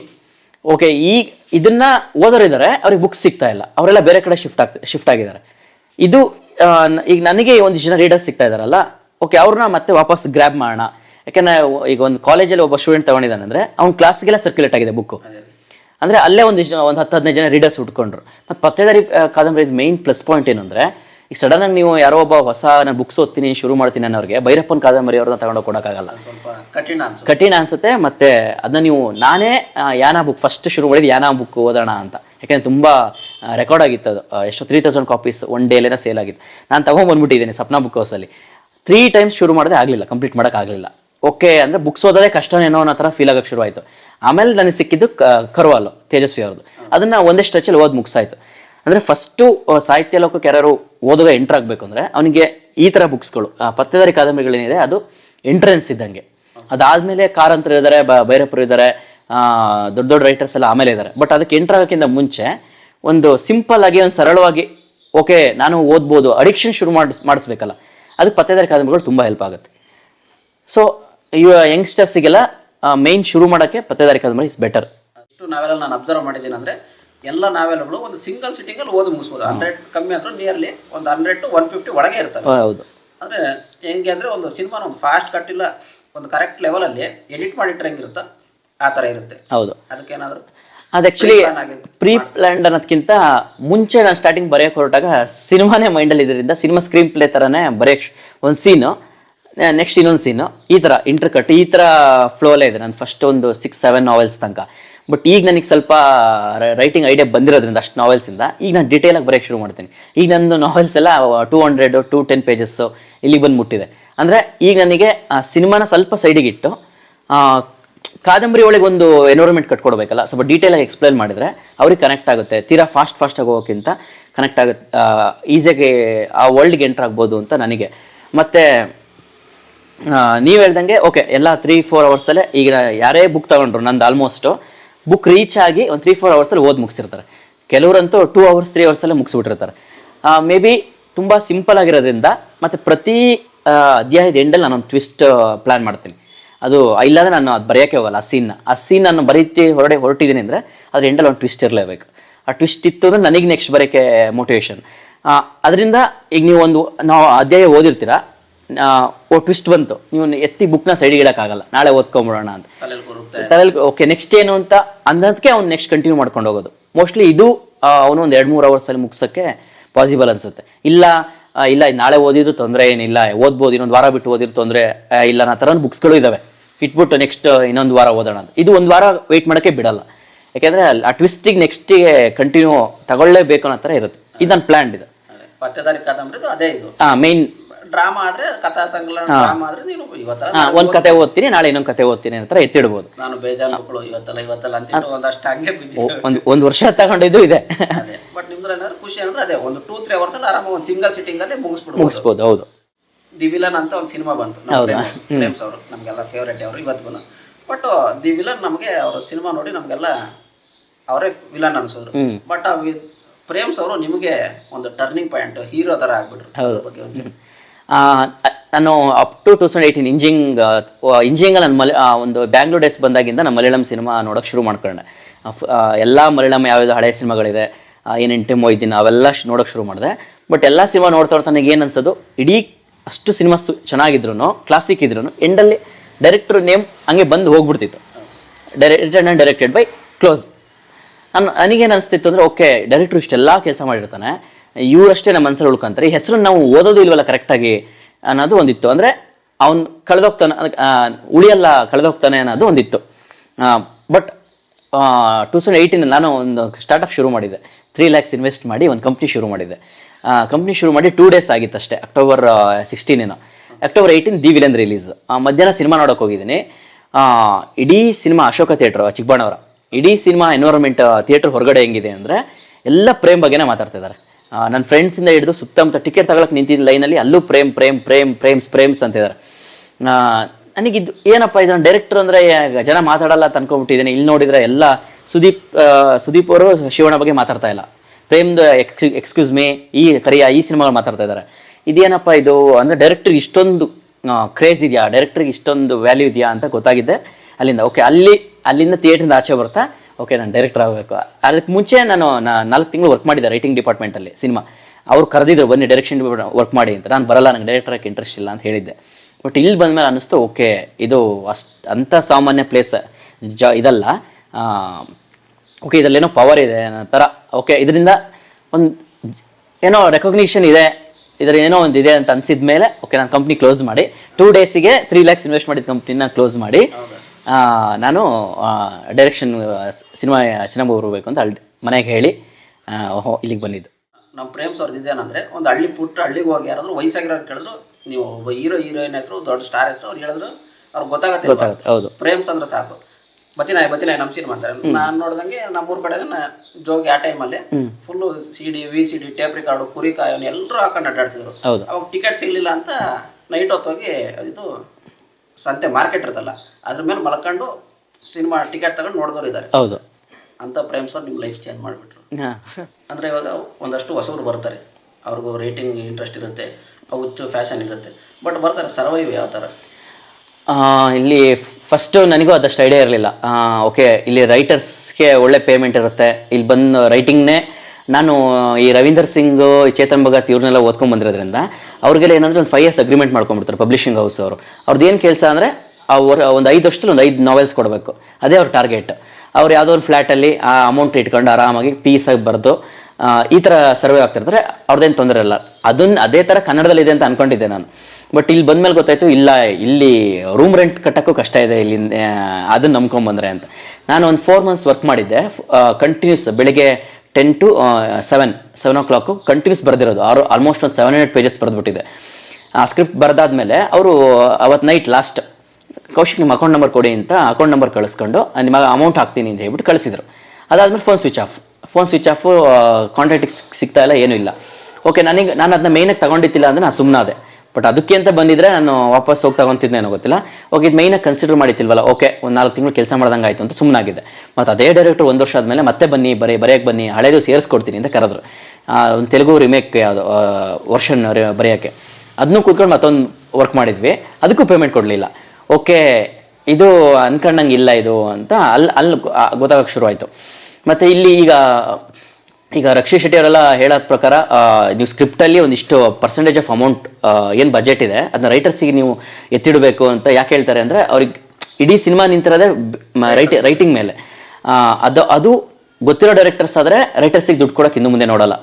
ಓಕೆ ಈ ಇದನ್ನ ಓದೋರಿದ್ದಾರೆ, ಅವ್ರಿಗೆ ಬುಕ್ಸ್ ಸಿಗ್ತಾ ಇಲ್ಲ. ಅವರೆಲ್ಲ ಬೇರೆ ಕಡೆ ಶಿಫ್ಟ್ ಆಗ್ತಾ ಶಿಫ್ಟ್ ಆಗಿದ್ದಾರೆ. ಇದು ಈಗ ನನಗೆ ಒಂದಿಷ್ಟು ಜನ ರೀಡರ್ಸ್ ಸಿಗ್ತಾ ಇದಾರಲ್ಲ ಓಕೆ ಅವ್ರನ್ನ ಮತ್ತೆ ವಾಪಸ್ ಗ್ರ್ಯಾಬ್ ಮಾಡೋಣ. ಯಾಕೆಂದ್ರೆ ಈಗ ಒಂದು ಕಾಲೇಜಲ್ಲಿ ಒಬ್ಬ ಸ್ಟೂಡೆಂಟ್ ತಗೊಂಡಿದ್ದಾನೆ ಅಂದರೆ ಅವ್ನ ಕ್ಲಾಸ್ಗೆಲ್ಲ ಸರ್ಕ್ಯುಲೇಟ್ ಆಗಿದೆ ಬುಕ್ಕು ಅಂದ್ರೆ ಅಲ್ಲೇ ಒಂದಿಷ್ಟು ಒಂದು ಹತ್ತು ಹದಿನೈದು ಜನ ರೀಡರ್ಸ್ ಹುಡ್ಕೊಂಡ್ರು. ಮತ್ತು ಪತ್ತೇದಾರಿ ಕಾದಂಬರಿ ಮೈನ್ ಪ್ಲಸ್ ಪಾಯಿಂಟ್ ಏನು ಅಂದರೆ ಈಗ ಸಡನ್ನಾಗಿ ನೀವು ಯಾರೋ ಒಬ್ಬ ಹೊಸ ನಾನು ಬುಕ್ಸ್ ಓದ್ತೀನಿ ಶುರು ಮಾಡ್ತೀನಿ ಅನ್ನೋರಿಗೆ ಭೈರಪ್ಪನ ಕಾದಂಬರಿ ಅವ್ರನ್ನ ತಗೊಂಡು ಕೊಡೋಕ್ಕಾಗಲ್ಲ. ಕಠಿಣ ಅನ್ಸುತ್ತೆ. ಕಠಿಣ ಅನ್ಸುತ್ತೆ ಮತ್ತೆ ಅದನ್ನ ನೀವು ನಾನೇ ಯಾನ ಬುಕ್ ಫಸ್ಟ್ ಶುರು ಮಾಡಿದ ಯಾನ ಬುಕ್ ಓದೋಣ ಅಂತ. ಯಾಕಂದ್ರೆ ತುಂಬ ರೆಕಾರ್ಡ್ ಆಗಿತ್ತು ಅದು. ಎಷ್ಟು ತ್ರೀ ತೌಸಂಡ್ ಕಾಪೀಸ್ ಒನ್ ಡೇಲೇನ ಸೇಲ್ ಆಗಿತ್ತು. ನಾನು ತಗೊಂಡ್ಬಂದ್ಬಿಟ್ಟಿದ್ದೀನಿ ಸಪ್ನಾ ಬುಕ್ ಹೌಸಲ್ಲಿ ತ್ರೀ ಟೈಮ್ಸ್ ಶುರು ಮಾಡಿದೆ ಆಗಲಿಲ್ಲ ಕಂಪ್ಲೀಟ್ ಮಾಡೋಕ್ಕಾಗಲಿಲ್ಲ ಓಕೆ ಅಂದ್ರೆ ಬುಕ್ಸ್ ಓದೋದೇ ಕಷ್ಟನೇನೋ ಅನ್ನೋ ಥರ ಫೀಲ್ ಆಗೋಕೆ ಶುರುವಾಯಿತು. ಆಯಿತು ಆಮೇಲೆ ನನಗೆ ಸಿಕ್ಕಿದ್ದು ಕರ್ವಾಲು ತೇಜಸ್ವಿ ಅವ್ರದ್ದು ಅದನ್ನ ಒಂದೇ ಸ್ಟ್ರೆಚಲ್ಲಿ ಓದಿ ಮುಗಿಸಾಯ್ತು. ಅಂದ್ರೆ ಫಸ್ಟು ಸಾಹಿತ್ಯ ಲೋಕಕ್ಕೆ ಯಾರು ಓದುವ ಎಂಟರ್ ಆಗಬೇಕು ಅಂದ್ರೆ ಅವನಿಗೆ ಈ ಥರ ಬುಕ್ಸ್ಗಳು ಪತ್ತೆದಾರಿ ಕಾದಂಬರಿಗಳೇನಿದೆ ಅದು ಎಂಟ್ರೆನ್ಸ್ ಇದ್ದಂಗೆ. ಅದಾದ್ಮೇಲೆ ಕಾರಂತರ ಇದ್ದಾರೆ ಬ ಭೈರಪ್ಪರು ಇದ್ದಾರೆ ದೊಡ್ಡ ದೊಡ್ಡ ರೈಟರ್ಸ್ ಎಲ್ಲ ಆಮೇಲೆ ಇದ್ದಾರೆ ಬಟ್ ಅದಕ್ಕೆ ಎಂಟರ್ ಆಗೋಕ್ಕಿಂತ ಮುಂಚೆ ಒಂದು ಸಿಂಪಲ್ ಆಗಿ ಒಂದು ಸರಳವಾಗಿ ಓಕೆ ನಾನು ಓದ್ಬೋದು ಅಡಿಕ್ಷನ್ ಶುರು ಮಾಡಿಸ್ ಮಾಡಿಸ್ಬೇಕಲ್ಲ ಅದಕ್ಕೆ ಪತ್ತೆದಾರಿ ಕಾದಂಬರಿಗಳು ತುಂಬ ಹೆಲ್ಪ್ ಆಗುತ್ತೆ. ಸೊ ಇವ ಯಂಗ್ಸ್ಟರ್ಸಿಗೆಲ್ಲ ಮೇನ್ ಶುರು ಮಾಡೋಕ್ಕೆ ಪತ್ತೆದಾರಿ ಕಾದಂಬರಿ ಇಸ್ ಬೆಟರ್ ಅಷ್ಟು ನಾವೆಲ್ಲ ನಾನು ಅಬ್ಸರ್ವ್ ಮಾಡಿದ್ದೀನಿ ಅಂದರೆ ಎಲ್ಲ ನಾವೆಲ್ಲಗಳು ಒಂದು ಸಿಂಗಲ್ ಸಿಟ್ಟಿಂಗಲ್ಲಿ ಓದಿ ಮುಗಿಸ್ಬೋದು. ಹಂಡ್ರೆಡ್ ಕಮ್ಮಿ ಅಂದ್ರೆ ನಿಯರ್ಲಿ ಒಂದು ಹಂಡ್ರೆಡ್ ಟು ಒನ್ ಫಿಫ್ಟಿ ಒಳಗೆ ಇರ್ತವೆ ಹೌದು. ಅಂದರೆ ಹೆಂಗೆ ಅಂದರೆ ಒಂದು ಸಿನಿಮಾನ ಒಂದು ಫಾಸ್ಟ್ ಕಟ್ಟಿಲ್ಲ ಒಂದು ಕರೆಕ್ಟ್ ಲೆವೆಲಲ್ಲಿ ಎಡಿಟ್ ಮಾಡಿಟ್ರೆ ಹೆಂಗಿರುತ್ತೋ ಆ ಥರ ಇರುತ್ತೆ. ಹೌದು. ಅದಕ್ಕೇನಾದರೂ ಅದು ಆ್ಯಕ್ಚುಲಿ ಪ್ರೀ ಪ್ಲ್ಯಾಂಡ್ ಅನ್ನೋದಕ್ಕಿಂತ ಮುಂಚೆ ನಾನು ಸ್ಟಾರ್ಟಿಂಗ್ ಬರೆಯೋಕೆ ಹೊರಟಾಗ ಸಿನಿಮಾನೇ ಮೈಂಡಲ್ಲಿ ಇದರಿಂದ ಸಿನಿಮಾ ಸ್ಕ್ರೀನ್ ಪ್ಲೇ ಥರನೇ ಬರೆಯೋಕ್ಕೆ ಒಂದು ಸೀನು ನೆಕ್ಸ್ಟ್ ಇನ್ನೊಂದು ಸೀನು ಈ ಥರ ಇಂಟರ್ ಕಟ್ ಈ ಥರ ಫ್ಲೋಲೇ ಇದೆ. ನಾನು ಫಸ್ಟ್ ಒಂದು ಸಿಕ್ಸ್ ಸೆವೆನ್ ನಾವೆಲ್ಸ್ ತನಕ. ಬಟ್ ಈಗ ನನಗೆ ಸ್ವಲ್ಪ ರೈಟಿಂಗ್ ಐಡಿಯಾ ಬಂದಿರೋದ್ರಿಂದ ಅಷ್ಟು ನಾವೆಲ್ಸಿಂದ ಈಗ ನಾನು ಡೀಟೇಲಾಗಿ ಬರೆಯೋಕ್ಕೆ ಶುರು ಮಾಡ್ತೀನಿ. ಈಗ ನಂದು ನಾವೆಲ್ಸ್ ಎಲ್ಲ two hundred to ten pages ಇಲ್ಲಿಗೆ ಬಂದು ಮುಟ್ಟಿದೆ. ಅಂದರೆ ಈಗ ನನಗೆ, ಆ ಸಿನಿಮಾನ ಸ್ವಲ್ಪ ಸೈಡಿಗೆ ಇಟ್ಟು ಕಾದಂಬರಿ ಒಳಗೆ ಒಂದು ಎನ್ವೈರನ್ಮೆಂಟ್ ಕಟ್ಕೊಡ್ಬೇಕಲ್ಲ, ಸ್ವಲ್ಪ ಡೀಟೇಲಾಗಿ ಎಕ್ಸ್ಪ್ಲೈನ್ ಮಾಡಿದರೆ ಅವ್ರಿಗೆ ಕನೆಕ್ಟ್ ಆಗುತ್ತೆ. ತೀರಾ ಫಾಸ್ಟ್ ಫಾಸ್ಟಾಗಿ ಹೋಗೋಕ್ಕಿಂತ ಕನೆಕ್ಟ್ ಆಗುತ್ತೆ ಈಸಿಯಾಗಿ ಆ ವರ್ಲ್ಡ್ಗೆ ಎಂಟ್ರ್ ಆಗ್ಬೋದು ಅಂತ ನನಗೆ. ಮತ್ತು ನೀವು ಹೇಳ್ದಂಗೆ ಓಕೆ ಎಲ್ಲ ತ್ರೀ ಫೋರ್ ಅವರ್ಸಲ್ಲೇ ಈಗ ಯಾರೇ ಬುಕ್ ತಗೊಂಡ್ರು, ನಂದು ಆಲ್ಮೋಸ್ಟು ಬುಕ್ ರೀಚ್ ಆಗಿ ಒಂದು ತ್ರೀ ಫೋರ್ ಅವರ್ಸಲ್ಲಿ ಓದಿ ಮುಗಿಸಿರ್ತಾರೆ. ಕೆಲವರಂತೂ ಟೂ ಅವರ್ಸ್ ತ್ರೀ ಅವರ್ಸಲ್ಲೇ ಮುಗಿಸ್ಬಿಟ್ಟಿರ್ತಾರೆ. ಮೇ ಬಿ ತುಂಬ ಸಿಂಪಲ್ ಆಗಿರೋದ್ರಿಂದ ಮತ್ತು ಪ್ರತಿ ಅಧ್ಯಾಯದ ಎಂಡಲ್ಲಿ ನಾನೊಂದು ಟ್ವಿಸ್ಟ್ ಪ್ಲ್ಯಾನ್ ಮಾಡ್ತೀನಿ. ಅದು ಇಲ್ಲಾಂದ್ರೆ ನಾನು ಅದು ಬರೆಯೋಕ್ಕೆ ಹೋಗಲ್ಲ, ಆ ಸೀನ್ನ ಆ ಸೀನ್ ನಾನು ಬರೀತಿ ಹೊರಡೆ ಹೊರಟಿದ್ದೀನಿ ಅಂದರೆ ಅದ್ರ ಎಂಡಲ್ಲಿ ಒಂದು ಟ್ವಿಸ್ಟ್ ಇರಲೇಬೇಕು. ಆ ಟ್ವಿಸ್ಟ್ ಇತ್ತು ಅಂದ್ರೆ ನನಗೆ ನೆಕ್ಸ್ಟ್ ಬರೋಕ್ಕೆ ಮೋಟಿವೇಶನ್ ಅದರಿಂದ ಈಗ ನೀವು ಒಂದು ನಾವು ಅಧ್ಯಾಯ ಓದಿರ್ತೀರಾ ಟ್ವಿಸ್ಟ್ ಬಂತು ನೀವು ಎತ್ತಿ ಬುಕ್ನ ಸೈಡಿಗೆ ಆಗಲ್ಲ ನಾಳೆ ಓದ್ಕೊಂಬಿಡೋಣ ಅಂತ. ತಲೆಯಲ್ಲಿ ಓಕೆ ನೆಕ್ಸ್ಟ್ ಏನು ಅಂತ ಅಂದಕ್ಕೆ ಅವ್ನು ನೆಕ್ಸ್ಟ್ ಕಂಟಿನ್ಯೂ ಮಾಡ್ಕೊಂಡು ಹೋಗೋದು. ಮೋಸ್ಟ್ಲಿ ಇದು ಅವನು ಒಂದು ಎರಡು ಮೂರು ಅವರ್ಸಲ್ಲಿ ಮುಗಿಸೋಕ್ಕೆ ಪಾಸಿಬಲ್ ಅನ್ಸುತ್ತೆ. ಇಲ್ಲ ಇಲ್ಲ ನಾಳೆ ಓದಿದ್ರು ತೊಂದರೆ ಏನಿಲ್ಲ ಓದ್ಬೋದು ಇನ್ನೊಂದು ವಾರ ಬಿಟ್ಟು ಓದಿದ್ರು ತೊಂದರೆ ಇಲ್ಲ ನಾ ಥರ ಬುಕ್ಸ್ಗಳು ಇದ್ದಾವೆ ಇಟ್ಬಿಟ್ಟು ನೆಕ್ಸ್ಟ್ ಇನ್ನೊಂದು ವಾರ ಓದೋಣ ಅಂತ. ಇದು ಒಂದು ವಾರ ವೆಯ್ಟ್ ಮಾಡೋಕ್ಕೆ ಬಿಡಲ್ಲ. ಯಾಕೆಂದರೆ ಆ ಟ್ವಿಸ್ಟಿಗೆ ನೆಕ್ಸ್ಟಿಗೆ ಕಂಟಿನ್ಯೂ ತಗೊಳ್ಳೇಬೇಕು ಅನ್ನೋ ಥರ ಇರುತ್ತೆ. ಇದು ನನ್ನ ಪ್ಲ್ಯಾನ್ ಇದು. ಪತ್ತೆದಾರಿ ಕಾದಂಬರಿ ಅದೇ ಇದು. ಹಾಂ ಮೇನ್ ಡ್ರಾಮಾ ಆದ್ರೆ ಕಥಾ ಸಂಕಲನ ಡ್ರಾಮಾ ಆದ್ರೆ ನೀನು ಇವತ್ತ ಹಾಂ ಒಂದು ಕತೆ ಓದ್ತೀನಿ ನಾಳೆ ಇನ್ನೊಂದು ಕತೆ ಓದ್ತೀನಿ ಅಂತ ಥರ ಎತ್ತಿಡ್ಬೋದು. ನಾನು ಬೇಜಾನ್ ಮಕ್ಕಳು ಇವತ್ತಲ್ಲ ಇವತ್ತಲ್ಲ ಅಂತ ಒಂದಷ್ಟು ಹಂಗೆ ಬಿದ್ದಿದ್ದು. ಒಂದು ಒಂದು ವರ್ಷ ತಗೊಂಡಿದ್ದು ಇದೆ. ಅದೇ ಬಟ್ ನಿಮ್ದು ಏನಾದ್ರು ಖುಷಿ ಅಂದ್ರೆ ಅದೇ ಒಂದು ಟೂ ತ್ರೀ ಅವರ್ಸ್ ಅಲ್ಲಿ ಆರಾಮ ಒಂದು ಸಿಂಗಲ್ ಸಿಟ್ಟಿಂಗ್ ಅಲ್ಲಿ ಮುಗಿಸ್ಬಿಡ್ಬೋದು. ಮುಗಿಸ್ಬೋದು ಹೌದು. ದಿ ವಿಲನ್ ಅಂತ ಒಂದು ಸಿನಿಮಾ ಬಂತು ಫ್ರೇಮ್ಸ್ ಪ್ರೇಮ್ಸ್ ಅವರು ನಮಗೆಲ್ಲ ಫೇವ್ರೇಟ್ ಅವರು ಇವತ್ತಿಗೂ ಬಟ್ ದಿ ವಿಲನ್ ನಮಗೆ ಅವ್ರ ಸಿನಿಮಾ ನೋಡಿ ನಮಗೆಲ್ಲ ಅವರೇ ವಿಲನ್ ಅನ್ಸೋರು. ಬಟ್ ಪ್ರೇಮ್ಸ್ ಅವರು ನಿಮಗೆ ಒಂದು ಟರ್ನಿಂಗ್ ಪಾಯಿಂಟ್ ಹೀರೋ ತರ ಆಗ್ಬಿಟ್ರು. ಬಗ್ಗೆ ನಾನು up to two thousand eighteen ಇಂಜಿಂಗ್ ಇಂಜಿಂಗ್ ನನ್ನ ಮಲ ಒಂದು ಬ್ಯಾಂಗ್ಳೂರ್ ಡೇಸ್ ಬಂದಾಗಿಂದ ನಾನು ಮಲಯಾಳಂ ಸಿನಿಮಾ ನೋಡೋಕೆ ಶುರು ಮಾಡ್ಕೊಂಡೆ. ಎಲ್ಲ ಮಲಯಾಳಂ ಯಾವ್ಯಾವ ಹಳೆ ಸಿನಿಮಾಗಳಿದೆ ಏನೇನು ಟೈಮ್ ಹೋಯ್ತೀನಿ ಅವೆಲ್ಲ ನೋಡೋಕೆ ಶುರು ಮಾಡಿದೆ. ಬಟ್ ಎಲ್ಲ ಸಿನಿಮಾ ನೋಡ್ತಾ ನೋಡ್ತಾ ನನಗೆ ಏನು ಅನ್ಸೋದು, ಇಡೀ ಅಷ್ಟು ಸಿನಿಮಾ ಸು ಚೆನ್ನಾಗಿದ್ರು ಕ್ಲಾಸಿಕ್ ಇದ್ರು ಎಂಡಲ್ಲಿ ಡೈರೆಕ್ಟ್ರ್ ನೇಮ್ ಹಂಗೆ ಬಂದು ಹೋಗ್ಬಿಡ್ತಿತ್ತು. Directed and directed by close ನಾನು, ನನಗೇನು ಅನಿಸ್ತಿತ್ತು ಅಂದರೆ ಓಕೆ ಡೈರೆಕ್ಟ್ರು ಇಷ್ಟೆಲ್ಲ ಕೆಲಸ ಮಾಡಿರ್ತಾನೆ. ಇವರಷ್ಟೇ ನಮ್ಮ ಮನಸ್ಸಲ್ಲಿ ಉಳ್ಕೊಂತಾರೆ. ಈ ಹೆಸರನ್ನು ನಾವು ಓದೋದು ಇಲ್ವಲ್ಲ ಕರೆಕ್ಟಾಗಿ ಅನ್ನೋದು ಒಂದಿತ್ತು. ಅಂದರೆ ಅವ್ನು ಕಳೆದೋಗ್ತಾನೆ ಉಳಿಯಲ್ಲ ಕಳೆದೋಗ್ತಾನೆ ಅನ್ನೋದು ಒಂದಿತ್ತು. ಬಟ್ ಟೂ ತೌಸಂಡ್ ಏಯ್ಟೀನಲ್ಲಿ ನಾನು ಒಂದು ಸ್ಟಾರ್ಟಪ್ ಶುರು ಮಾಡಿದ್ದೆ ತ್ರೀ ಲ್ಯಾಕ್ಸ್ ಇನ್ವೆಸ್ಟ್ ಮಾಡಿ ಒಂದು ಕಂಪ್ನಿ ಶುರು ಮಾಡಿದೆ. ಕಂಪ್ನಿ ಶುರು ಮಾಡಿ ಟೂ ಡೇಸ್ ಆಗಿತ್ತು ಅಷ್ಟೇ October ಸಿಕ್ಸ್ಟೀನೇನು October eighteen the villain release ಮಧ್ಯಾಹ್ನ ಸಿನಿಮಾ ನೋಡೋಕೆ ಹೋಗಿದ್ದೀನಿ. ಇಡೀ ಸಿನಿಮಾ ಅಶೋಕ ಥಿಯೇಟ್ರ್ ಚಿಕ್ಕಬಣ್ಣವರ ಇಡೀ ಸಿನಿಮಾ ಎನ್ವೈರನ್ಮೆಂಟ್ ಥಿಯೇಟ್ರ್ ಹೊರಗಡೆ ಹೆಂಗಿದೆ ಅಂದರೆ ಎಲ್ಲ ಪ್ರೇಮ್ ಬಗ್ಗೆನೇ ಮಾತಾಡ್ತಾ ಇದ್ದಾರೆ. ನನ್ನ ಫ್ರೆಂಡ್ಸಿಂದ ಹಿಡಿದು ಸುತ್ತಮುತ್ತ ಟಿಕೆಟ್ ತಗೊಳಕ್ಕೆ ನಿಂತಿದ್ದ ಲೈನಲ್ಲಿ ಅಲ್ಲೂ ಪ್ರೇಮ್ ಪ್ರೇಮ್ ಪ್ರೇಮ್, ಪ್ರೇಮ್ಸ್ ಪ್ರೇಮ್ಸ್ ಅಂತಿದ್ದಾರೆ ನನಗಿದು ಏನಪ್ಪ, ಇದು ಡೈರೆಕ್ಟರ್ ಅಂದರೆ ಜನ ಮಾತಾಡಲ್ಲ ಅಂತ ಅನ್ಕೊಂಡ್ಬಿಟ್ಟಿದ್ದೀನಿ ಇಲ್ಲಿ ನೋಡಿದರೆ ಎಲ್ಲ ಸುದೀಪ್ ಸುದೀಪ್ ಅವರು ಶಿವಣ್ಣ ಬಗ್ಗೆ ಮಾತಾಡ್ತಾ ಇಲ್ಲ. ಪ್ರೇಮ್ದು ಎಕ್ಸ್ ಎಕ್ಸ್ಕ್ಯೂಸ್ ಮೇ ಈ ಕರಿಯ ಈ ಸಿನಿಮಾಗಳು ಮಾತಾಡ್ತಾ ಇದ್ದಾರೆ ಇದೇನಪ್ಪ ಇದು? ಅಂದರೆ ಡೈರೆಕ್ಟ್ರಿಗೆ ಇಷ್ಟೊಂದು ಕ್ರೇಜ್ ಇದೆಯಾ? ಡೈರೆಕ್ಟ್ರಿಗೆ ಇಷ್ಟೊಂದು ವ್ಯಾಲ್ಯೂ ಇದೆಯಾ ಅಂತ ಗೊತ್ತಾಗಿದ್ದೆ. ಅಲ್ಲಿಂದ ಓಕೆ ಅಲ್ಲಿ, ಅಲ್ಲಿಂದ ಥಿಯೇಟ್ರಿಂದ ಆಚೆ ಬರ್ತಾ ಓಕೆ ನಾನು ಡೈರೆಕ್ಟರ್ ಆಗಬೇಕು. ಅದಕ್ಕೆ ಮುಂಚೆ ನಾನು ನಾಲ್ಕು ತಿಂಗಳು ವರ್ಕ್ ಮಾಡಿದ್ದೆ ರೈಟಿಂಗ್ ಡಿಪಾರ್ಟ್ಮೆಂಟಲ್ಲಿ ಸಿನಿಮಾ ಅವ್ರು ಕರೆದಿದ್ರು, ಬನ್ನಿ ಡೈರೆಕ್ಷನ್ ವರ್ಕ್ ಮಾಡಿ ಅಂತ. ನಾನು ಬರಲ್ಲ, ನಂಗೆ ಡೈರೆಕ್ಟರ್ ಆಗಿ ಇಂಟ್ರೆಸ್ಟ್ ಇಲ್ಲ ಅಂತ ಹೇಳಿದ್ದೆ. ಬಟ್ ಇಲ್ಲಿ ಬಂದ ಮೇಲೆ ಅನ್ನಿಸ್ತು ಓಕೆ ಇದು ಅಷ್ಟು, ಅಂಥ ಸಾಮಾನ್ಯ ಪ್ಲೇಸ್ ಜ, ಇದಲ್ಲ. ಓಕೆ ಇದರಲ್ಲೇನೋ ಪವರ್ ಇದೆ ಅನ್ನೋ ಥರ ಓಕೆ ಇದರಿಂದ ಒಂದು, ಏನೋ ರೆಕಗ್ನಿಷನ್ ಇದೆ ಇದರ ಏನೋ ಒಂದು ಇದೆ ಅಂತ ಅನ್ಸಿದ ಮೇಲೆ ಓಕೆ ನಾನು ಕಂಪ್ನಿ ಕ್ಲೋಸ್ ಮಾಡಿ ಟೂ ಡೇಸಿಗೆ ತ್ರೀ ಲ್ಯಾಕ್ಸ್ ಇನ್ವೆಸ್ಟ್ ಮಾಡಿದ ಕಂಪ್ನಿನ ಕ್ಲೋಸ್ ಮಾಡಿ ನಾನು ಡೈರೆಕ್ಷನ್ ಸಿನಿಮಾ ಸಿನಿಮಾ ಬರಬೇಕು ಅಂತ ಅಲ್ಲಿ ಮನೆಗೆ ಹೇಳಿ ಓಹೋ ಹೋ ಇಲ್ಲಿಗೆ ಬಂದಿದ್ದು. ನಮ್ಮ ಪ್ರೇಮ್ ಸರ್ದು ಇದೇನಂದರೆ ಒಂದು ಹಳ್ಳಿ ಪುಟ್ಟ ಹಳ್ಳಿಗೆ ಹೋಗಿ ಯಾರಾದ್ರು ವಯಸ್ಸಾಗಿರೋ ಕೇಳಿದ್ರು ನೀವು ಹೀರೋ ಹೀರೋಯಿನ್ ಹೆಸರು ದೊಡ್ಡ ಸ್ಟಾರ್ ಹೆಸರು ಅವ್ರು ಹೇಳಿದ್ರು ಅವ್ರಿಗೆ ಗೊತ್ತಾಗತ್ತೆ ಗೊತ್ತಾಗುತ್ತೆ ಹೌದು. ಪ್ರೇಮ್ಸ್ ಅಂದ್ರೆ ಸಾಕು. ಬತ್ತಿನಾಯ್ ಬತ್ತಿನಾಯ್ ನಮ್ಮ ಸಿನಿಮಾ ಅಂತಾರೆ. ನಾನು ನೋಡ್ದಂಗೆ ನಮ್ಮೂರ ಕಡೆ ಜೋಗಿ ಆ ಟೈಮಲ್ಲಿ. Full C D V C D tape record ಕುರಿ ಕಾಯೋನು ಎಲ್ಲರೂ ಹಾಕೊಂಡು ಅಡ್ಡಾಡ್ತಿದ್ರು ಹೌದು. ಅವಾಗ ಟಿಕೆಟ್ ಸಿಗ್ಲಿಲ್ಲ ಅಂತ ನೈಟ್ ಹೊತ್ತೋಗಿ ಇದು ಸಂತೆ ಮಾರ್ಕೆಟ್ ಇರ್ತಲ್ಲ ಅದ್ರ ಮೇಲೆ ಮಲ್ಕೊಂಡು ಸಿನಿಮಾ ಟಿಕೆಟ್ ತಗೊಂಡು ನೋಡಿದವ್ರು ಇದ್ದಾರೆ ಹೌದು. ಅಂತ ಪ್ರೇಮ್ ಸರ್ ನಿಮ್ಮ ಲೈಫ್ ಚೇಂಜ್ ಮಾಡಿಬಿಟ್ರು. ಅಂದರೆ ಇವಾಗ ಒಂದಷ್ಟು ಹೊಸಬ್ರು ಬರ್ತಾರೆ. ಅವ್ರಿಗೂ ರೇಟಿಂಗ್ ಇಂಟ್ರೆಸ್ಟ್ ಇರುತ್ತೆ ಹುಚ್ಚು ಫ್ಯಾಷನ್ ಇರುತ್ತೆ. ಬಟ್ ಬರ್ತಾರೆ ಸರ್ವೈವ್ ಯಾವ ಥರ? ಇಲ್ಲಿ ಫಸ್ಟು ನನಗೂ ಅದಷ್ಟು ಐಡಿಯಾ ಇರಲಿಲ್ಲ. ಓಕೆ ಇಲ್ಲಿ ರೈಟರ್ಸ್ಗೆ ಒಳ್ಳೆ ಪೇಮೆಂಟ್ ಇರುತ್ತೆ. ಇಲ್ಲಿ ಬಂದು ರೈಟಿಂಗ್ನೇ ನಾನು ಈ ರವೀಂದರ್ ಸಿಂಗ್ ಚೇತನ್ ಭಗತ್ ಇವ್ರನ್ನೆಲ್ಲ ಓದ್ಕೊಂಡ್ ಬಂದಿರೋದ್ರಿಂದ ಅವ್ರಿಗೆಲ್ಲ ಏನಂದ್ರೆ ಒಂದು ಫೈವ್ ಇಯರ್ಸ್ ಅಗ್ರಿಮೆಂಟ್ ಮಾಡ್ಕೊಂಡ್ಬಿಡ್ತಾರೆ ಪಬ್ಲಿಷಿಂಗ್ ಹೌಸ್ ಅವರು. ಅವ್ರದ್ದು ಏನು ಕೆಲಸ ಅಂದರೆ ಅವ್ರ ಒಂದು ಐದು ವರ್ಷದಲ್ಲಿ ಒಂದು ಐದು ನಾವೆಲ್ಸ್ ಕೊಡಬೇಕು. ಅದೇ ಅವ್ರ ಟಾರ್ಗೆಟ್ ಅವ್ರು ಯಾವುದೋ ಒಂದು ಫ್ಲ್ಯಾಟಲ್ಲಿ ಆ ಅಮೌಂಟ್ ಇಟ್ಕೊಂಡು ಆರಾಮಾಗಿ ಪೀಸಾಗಿ ಬರೆದು ಆ, ಈ ಥರ ಸರ್ವೆ ಆಗ್ತಿರ್ತಾರೆ ಅವ್ರದ್ದೇನು ತೊಂದರೆ ಇಲ್ಲ. ಅದನ್ನ ಅದೇ ಥರ ಕನ್ನಡದಲ್ಲಿ ಇದೆ ಅಂತ ಅನ್ಕೊಂಡಿದ್ದೆ ನಾನು. ಬಟ್ ಇಲ್ಲಿ ಬಂದ್ಮೇಲೆ ಗೊತ್ತಾಯ್ತು ಇಲ್ಲ ಇಲ್ಲಿ ರೂಮ್ ರೆಂಟ್ ಕಟ್ಟೋಕ್ಕೂ ಕಷ್ಟ ಇದೆ ಇಲ್ಲಿ ಅದನ್ನ ನಂಬ್ಕೊಂಬಂದ್ರೆ ಅಂತ. ನಾನು ಒಂದು ಫೋರ್ ಮಂತ್ಸ್ ವರ್ಕ್ ಮಾಡಿದ್ದೆ. ಕಂಟಿನ್ಯೂಸ್ ಬೆಳಿಗ್ಗೆ ten to seven seven o'clock continuous ಬರೆದಿರೋದು. ಆರು ಆಲ್ಮೋಸ್ಟ್ ಒಂದು ಸೆವೆನ್ ಹಂಡ್ರೆಡ್ ಪೇಜಸ್ ಬರೆದ್ಬಿಟ್ಟಿದೆ. ಆ ಸ್ಕ್ರಿಪ್ಟ್ ಬರೆದಾದ್ಮೇಲೆ ಅವರು ಅವತ್ತು ನೈಟ್ ಲಾಸ್ಟ್ ಕೌಶಿಕ್ ನಿಮ್ಮ ಅಕೌಂಟ್ ನಂಬರ್ ಕೊಡಿ ಅಂತ ಅಕೌಂಟ್ ನಂಬರ್ ಕಳಿಸ್ಕೊಂಡು ನಿಮಗೆ ಅಮೌಂಟ್ ಹಾಕ್ತೀನಿ ಅಂತ ಹೇಳ್ಬಿಟ್ಟು ಕಳಿಸಿದ್ರು. ಅದಾದಮೇಲೆ phone switch off phone switch off ಕಾಂಟ್ಯಾಕ್ಟಿಗೆ ಸಿಗ್ತಾ ಇಲ್ಲ, ಏನೂ ಇಲ್ಲ. ಓಕೆ ನನಗೆ ನಾನು ಅದನ್ನ ಮೇಯ್ನಾಗಿ ತಗೊಂಡಿತ್ತಿಲ್ಲ ಅಂದರೆ ನಾನು ಸುಮ್ಮನಾದೆ ಬಟ್ ಅದಕ್ಕೆ ಅಂತ ಬಂದಿದ್ರೆ ನಾನು ವಾಪಸ್ ಹೋಗಿ ಏನೋ ಗೊತ್ತಿಲ್ಲ. ಓಕೆ ಇದು ಮೈನಾಗಿ ಕನ್ಸಿಡರ್ ಮಾಡಿತಿಲ್ವಲ್ಲ ಓಕೆ ಒಂದು ನಾಲ್ಕು ತಿಂಗಳು ಕೆಲಸ ಮಾಡ್ದಂಗೆ ಆಯಿತು ಅಂತ ಸುಮ್ಮನಾಗಿದೆ ಮತ್ತು ಅದೇ ಡೈರೆಕ್ಟರ್ ಒಂದು ವರ್ಷ ಆದಮೇಲೆ ಮತ್ತೆ ಬನ್ನಿ, ಬರೀ ಬರೆಯೋಕ್ಕೆ ಬನ್ನಿ, ಹಳೇದು ಸೇರಿಸ್ಕೊಡ್ತೀನಿ ಅಂತ ಕರೆದ್ರು. ಒಂದು ತೆಲುಗು ರಿಮೇಕ್ ಯಾವುದು ವರ್ಷನ್ ಬರೆಯೋಕ್ಕೆ. ಅದನ್ನೂ ಕೂತ್ಕೊಂಡು ಮತ್ತೊಂದು ವರ್ಕ್ ಮಾಡಿದ್ವಿ. ಅದಕ್ಕೂ ಪೇಮೆಂಟ್ ಕೊಡಲಿಲ್ಲ. ಓಕೆ ಇದು ಅನ್ಕೊಂಡಂಗೆ ಇಲ್ಲ ಇದು ಅಂತ ಅಲ್ಲಿ ಅಲ್ಲಿ ಗೊತ್ತಾಗಕ್ಕೆ ಶುರುವಾಯಿತು. ಮತ್ತು ಇಲ್ಲಿ ಈಗ ಈಗ ರಕ್ಷಿ ಶೆಟ್ಟಿ ಅವರೆಲ್ಲ ಹೇಳೋದ ಪ್ರಕಾರ ನೀವು ಸ್ಕ್ರಿಪ್ಟಲ್ಲಿ ಒಂದಿಷ್ಟು ಪರ್ಸೆಂಟೇಜ್ ಆಫ್ ಅಮೌಂಟ್ ಏನು ಬಜೆಟ್ ಇದೆ ಅದನ್ನ ರೈಟರ್ಸಿಗೆ ನೀವು ಎತ್ತಿಡಬೇಕು ಅಂತ ಯಾಕೆ ಹೇಳ್ತಾರೆ ಅಂದರೆ ಅವ್ರಿಗೆ ಇಡೀ ಸಿನಿಮಾ ನಿಂತಿರೋದೇ ರೈಟಿ ರೈಟಿಂಗ್ ಮೇಲೆ. ಅದು ಅದು ಗೊತ್ತಿರೋ ಡೈರೆಕ್ಟರ್ಸ್ ಆದರೆ ರೈಟರ್ಸಿಗೆ ದುಡ್ಡು ಕೊಡೋಕೆ ಇನ್ನು ಮುಂದೆ ನೋಡಲ್ಲ.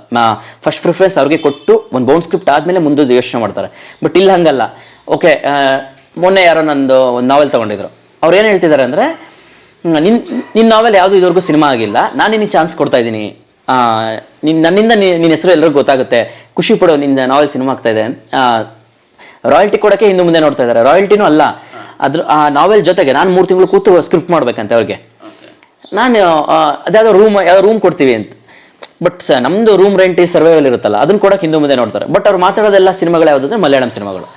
ಫಸ್ಟ್ ಪ್ರಿಫರೆನ್ಸ್ ಅವ್ರಿಗೆ ಕೊಟ್ಟು ಒಂದು ಬೌಂಡ್ ಸ್ಕ್ರಿಪ್ಟ್ ಆದಮೇಲೆ ಮುಂದೆ ಯೋಚನೆ ಮಾಡ್ತಾರೆ. ಬಟ್ ಇಲ್ಲಿ ಹಂಗಲ್ಲ. ಓಕೆ ಮೊನ್ನೆ ಯಾರೋ ನಂದು ಒಂದು ನಾವೆಲ್ ತೊಗೊಂಡಿದ್ರು. ಅವ್ರು ಏನು ಹೇಳ್ತಿದ್ದಾರೆ ಅಂದರೆ ನಿನ್ನ ನಿನ್ನ ನಾವೆಲ್ ಯಾವುದು ಇದುವರೆಗೂ ಸಿನಿಮಾ ಆಗಿಲ್ಲ, ನಾನು ನಿನಗೆ ಚಾನ್ಸ್ ಕೊಡ್ತಾ ಇದ್ದೀನಿ. ನಿನ್ ನನ್ನಿಂದ ನಿನ್ನ ಹೆಸರು ಎಲ್ರಿಗೂ ಗೊತ್ತಾಗುತ್ತೆ. ಖುಷಿ ಪಡೋ ನಿನ್ನ ನಾವೆಲ್ ಸಿನಿಮಾ ಆಗ್ತಾ ಇದೆ. ರಾಯಲ್ಟಿ ಕೊಡೋಕೆ ಹಿಂದೆ ಮುಂದೆ ನೋಡ್ತಾ ಇದ್ದಾರೆ ರಾಯಲ್ಟಿನೂ ಅಲ್ಲ. ಅದ್ರ ಆ ನಾವೆಲ್ ಜೊತೆಗೆ ನಾನು ಮೂರು ತಿಂಗಳು ಕೂತು ಸ್ಕ್ರಿಪ್ಟ್ ಮಾಡ್ಬೇಕಂತೆ ಅವ್ರಿಗೆ. ನಾನು ಅದ್ಯಾವುದೋ ರೂಮ್ ಯಾವ ರೂಮ್ ಕೊಡ್ತೀವಿ ಅಂತ. ಬಟ್ ಸರ್ ನಮ್ಮದು ರೂಮ್ ರೆಂಟ್ ಸರ್ವೈವಲ್ ಇರುತ್ತಲ್ಲ ಅದನ್ನ ಕೊಡಕ್ಕೆ ಹಿಂದೆ ಮುಂದೆ ನೋಡ್ತಾರೆ. ಬಟ್ ಅವ್ರು ಮಾತಾಡೋದೆಲ್ಲ ಸಿನಿಮಾಗಳು ಯಾವುದಂದ್ರೆ ಮಲಯಾಳಂ ಸಿನಿಮಾಗಳು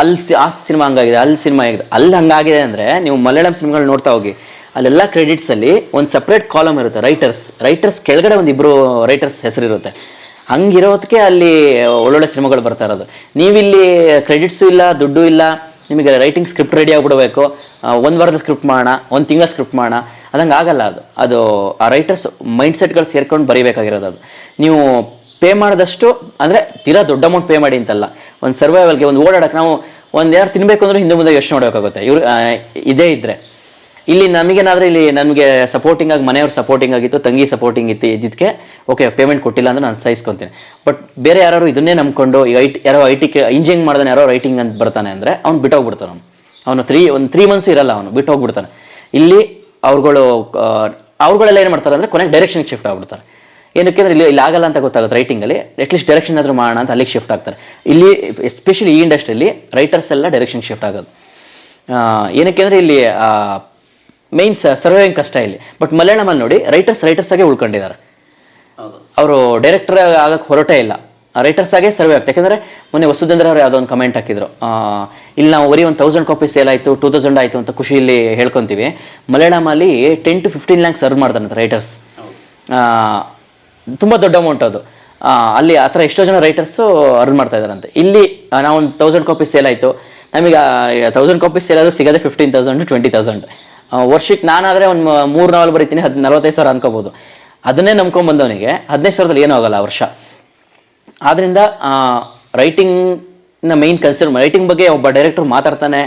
ಅಲ್ಲಿ ಆ ಸಿನಿಮಾ ಹಂಗಾಗಿದೆ ಅಲ್ಲಿ ಸಿನಿಮಾ ಆಗಿದೆ. ಅಲ್ಲಿ ಹಂಗಾಗಿದೆ ಅಂದರೆ ನೀವು ಮಲಯಾಳಂ ಸಿನಿಮಾಗಳು ನೋಡ್ತಾ ಹೋಗಿ. ಅಲ್ಲೆಲ್ಲ ಕ್ರೆಡಿಟ್ಸಲ್ಲಿ ಒಂದು ಸಪ್ರೇಟ್ ಕಾಲಮ್ ಇರುತ್ತೆ ರೈಟರ್ಸ್ ರೈಟರ್ಸ್ ಕೆಳಗಡೆ ಒಂದು ಇಬ್ಬರು ರೈಟರ್ಸ್ ಹೆಸರಿರುತ್ತೆ. ಹಂಗಿರೋದಕ್ಕೆ ಅಲ್ಲಿ ಒಳ್ಳೊಳ್ಳೆ ಸಿನಿಮಾಗಳು ಬರ್ತಾ ಇರೋದು. ನೀವಿಲ್ಲಿ ಕ್ರೆಡಿಟ್ಸು ಇಲ್ಲ, ದುಡ್ಡು ಇಲ್ಲ, ನಿಮಗೆ ರೈಟಿಂಗ್ ಸ್ಕ್ರಿಪ್ಟ್ ರೆಡಿ ಆಗಿಬಿಡಬೇಕು ಒಂದು ವಾರದ ಸ್ಕ್ರಿಪ್ಟ್ ಮಾಡೋಣ, ಒಂದು ತಿಂಗಳ ಸ್ಕ್ರಿಪ್ಟ್ ಮಾಡೋಣ, ಅದಂಗೆ ಆಗಲ್ಲ ಅದು. ಅದು ಆ ರೈಟರ್ಸ್ ಮೈಂಡ್ ಸೆಟ್ಗಳು ಸೇರ್ಕೊಂಡು ಬರೀಬೇಕಾಗಿರೋದು ಅದು. ನೀವು ಪೇ ಮಾಡಿದಷ್ಟು, ಅಂದರೆ ತೀರಾ ದೊಡ್ಡ ಅಮೌಂಟ್ ಪೇ ಮಾಡಿ ಅಂತಲ್ಲ. ಒಂದು ಸರ್ವೈವಲ್ಗೆ ಒಂದು ಓಡಾಡಕ್ಕೆ ನಾವು ಒಂದು ಯಾರು ತಿನ್ನಬೇಕು ಅಂದ್ರೆ ಹಿಂದೆ ಮುಂದೆ ಯೋಚನೆ ಮಾಡಬೇಕಾಗುತ್ತೆ. ಇವ್ರು ಇದೇ ಇದ್ದರೆ ಇಲ್ಲಿ ನಮಗೇನಾದ್ರೆ ಇಲ್ಲಿ ನಮಗೆ ಸಪೋರ್ಟಿಂಗ್ ಆಗಿ, ಮನೆಯವ್ರ ಸಪೋರ್ಟಿಂಗ್ ಆಗಿತ್ತು, ತಂಗಿ ಸಪೋರ್ಟಿಂಗ್ ಇತ್ತು ಇದ್ದಿದ್ದಕ್ಕೆ ಓಕೆ ಪೇಮೆಂಟ್ ಕೊಟ್ಟಿಲ್ಲ ಅಂದ್ರೆ ನಾನು ಸಹಿಸ್ಕೊತೀನಿ. ಬಟ್ ಬೇರೆ ಯಾರು ಇದನ್ನೇ ನಂಬ್ಕೊಂಡು ಈಗ ಐಟ್ ಯಾರೋ ಐ ಟಿ ಇಂಜಿನಿಯರಿಂಗ್ ಮಾಡ್ದಾನೆ ಯಾರೋ ರೈಟಿಂಗ್ ಅಂತ ಬರ್ತಾನೆ ಅಂದರೆ ಅವ್ನು ಬಿಟ್ಟೋಗ್ಬಿಡ್ತಾನೆ ಅವನು. ಅವನು ತ್ರೀ ಒಂದು ತ್ರೀ ಮಂತ್ಸ್ ಇರಲ್ಲ ಅವನು ಬಿಟ್ಟು ಹೋಗ್ಬಿಡ್ತಾನೆ ಇಲ್ಲಿ ಅವ್ರುಗಳು ಅವ್ರುಗಳೆಲ್ಲ ಏನು ಮಾಡ್ತಾರೆ ಅಂದರೆ ಕೊನೆಗೆ ಡೈರೆಕ್ಷನ್ಗೆ ಶಿಫ್ಟ್ ಆಗ್ಬಿಡ್ತಾರೆ. ಏನಕ್ಕೆ ಅಂದರೆ ಇಲ್ಲಿ ಇಲ್ಲಿ ಆಗಲ್ಲ ಅಂತ ಗೊತ್ತಾಗುತ್ತೆ ರೈಟಿಂಗಲ್ಲಿ ಅಟ್ಲೀಸ್ಟ್ ಡೈರೆಕ್ಷನ್ ಆದರೂ ಮಾಡೋಣ ಅಂತ ಅಲ್ಲಿಗೆ ಶಿಫ್ಟ್ ಆಗ್ತಾರೆ. ಇಲ್ಲಿ ಎಸ್ಪೆಷಲಿ ಈ ಇಂಡಸ್ಟ್ರಿಯಲ್ಲಿ ರೈಟರ್ಸ್ ಎಲ್ಲ ಡೈರೆಕ್ಷನ್ ಶಿಫ್ಟ್ ಆಗೋದು. ಏನಕ್ಕೆ ಅಂದರೆ ಇಲ್ಲಿ ಮೈನ್ ಸರ್ವೈವಿಂಗ್ ಕಷ್ಟ ಇಲ್ಲಿ ಬಟ್ ಮಲಯಾಳಮಲ್ಲಿ ನೋಡಿ ರೈಟರ್ಸ್ ರೈಟರ್ಸ್ ಆಗೇ ಉಳ್ಕೊಂಡಿದ್ದಾರೆ. ಅವರು ಡೈರೆಕ್ಟರ್ ಆಗಕ್ಕೆ ಹೊರಟೇ ಇಲ್ಲ. ರೈಟರ್ಸ್ ಆಗೇ ಸರ್ವೆ ಆಗ್ತದೆ ಯಾಕಂದರೆ ಮೊನ್ನೆ ವಸುಧೇಂದ್ರ ಅವರು ಯಾವುದೋ ಒಂದು ಕಮೆಂಟ್ ಹಾಕಿದ್ರು. ಇಲ್ಲಿ ನಾವು ಒರಿ ಒಂದು ತೌಸಂಡ್ ಕಾಪೀಸ್ ಸೇಲ್ ಆಯಿತು ಟೂ ತೌಸಂಡ್ ಆಯಿತು ಅಂತ ಖುಷಿಯಲ್ಲಿ ಹೇಳ್ಕೊತೀವಿ. ಮಲಯಾಳಮಲ್ಲಿ ten to fifteen lakhs serve ಮಾಡ್ತಾರಂತೆ ರೈಟರ್ಸ್ ತುಂಬ ದೊಡ್ಡ ಅಮೌಂಟ್ ಅದು. ಅಲ್ಲಿ ಆ ಥರ ಎಷ್ಟೋ ಜನ ರೈಟರ್ಸು ಅರ್ನ್ ಮಾಡ್ತಾ ಇದ್ದಾರಂತೆ ಇಲ್ಲಿ ಆ, ನಾವು ಒಂದು ತೌಸಂಡ್ ಕಾಪೀಸ್ ಸೇಲ್ ಆಯಿತು. ನಮಗೆ ತೌಸಂಡ್ ಕಾಪೀಸ್ ಸೇಲ್ ಆದರೂ ಸಿಗೋದೇ ಫಿಫ್ಟೀನ್ ತೌಸಂಡ್ ಟ್ವೆಂಟಿ ತೌಸಂಡ್ ವರ್ಷಕ್ಕೆ ನಾನಾದರೆ ಒಂದು ಮೂರು ನಾವಲ್ ಬರೀತೀನಿ, ಹದ್ ನಲ್ವತ್ತೈದು ಸಾವಿರ ಅನ್ಕೋಬೋದು. ಅದನ್ನೇ ನಂಬ್ಕೊಂಡ್ ಬಂದವನಿಗೆ ಹದಿನೈದು ಸಾವಿರದಲ್ಲಿ ಏನೂ ಆಗಲ್ಲ ವರ್ಷ. ಆದ್ದರಿಂದ ರೈಟಿಂಗ್ನ ಮೈನ್ ಕನ್ಸಿಡರ್ ರೈಟಿಂಗ್ ಬಗ್ಗೆ ಒಬ್ಬ ಡೈರೆಕ್ಟರ್ ಮಾತಾಡ್ತಾನೆ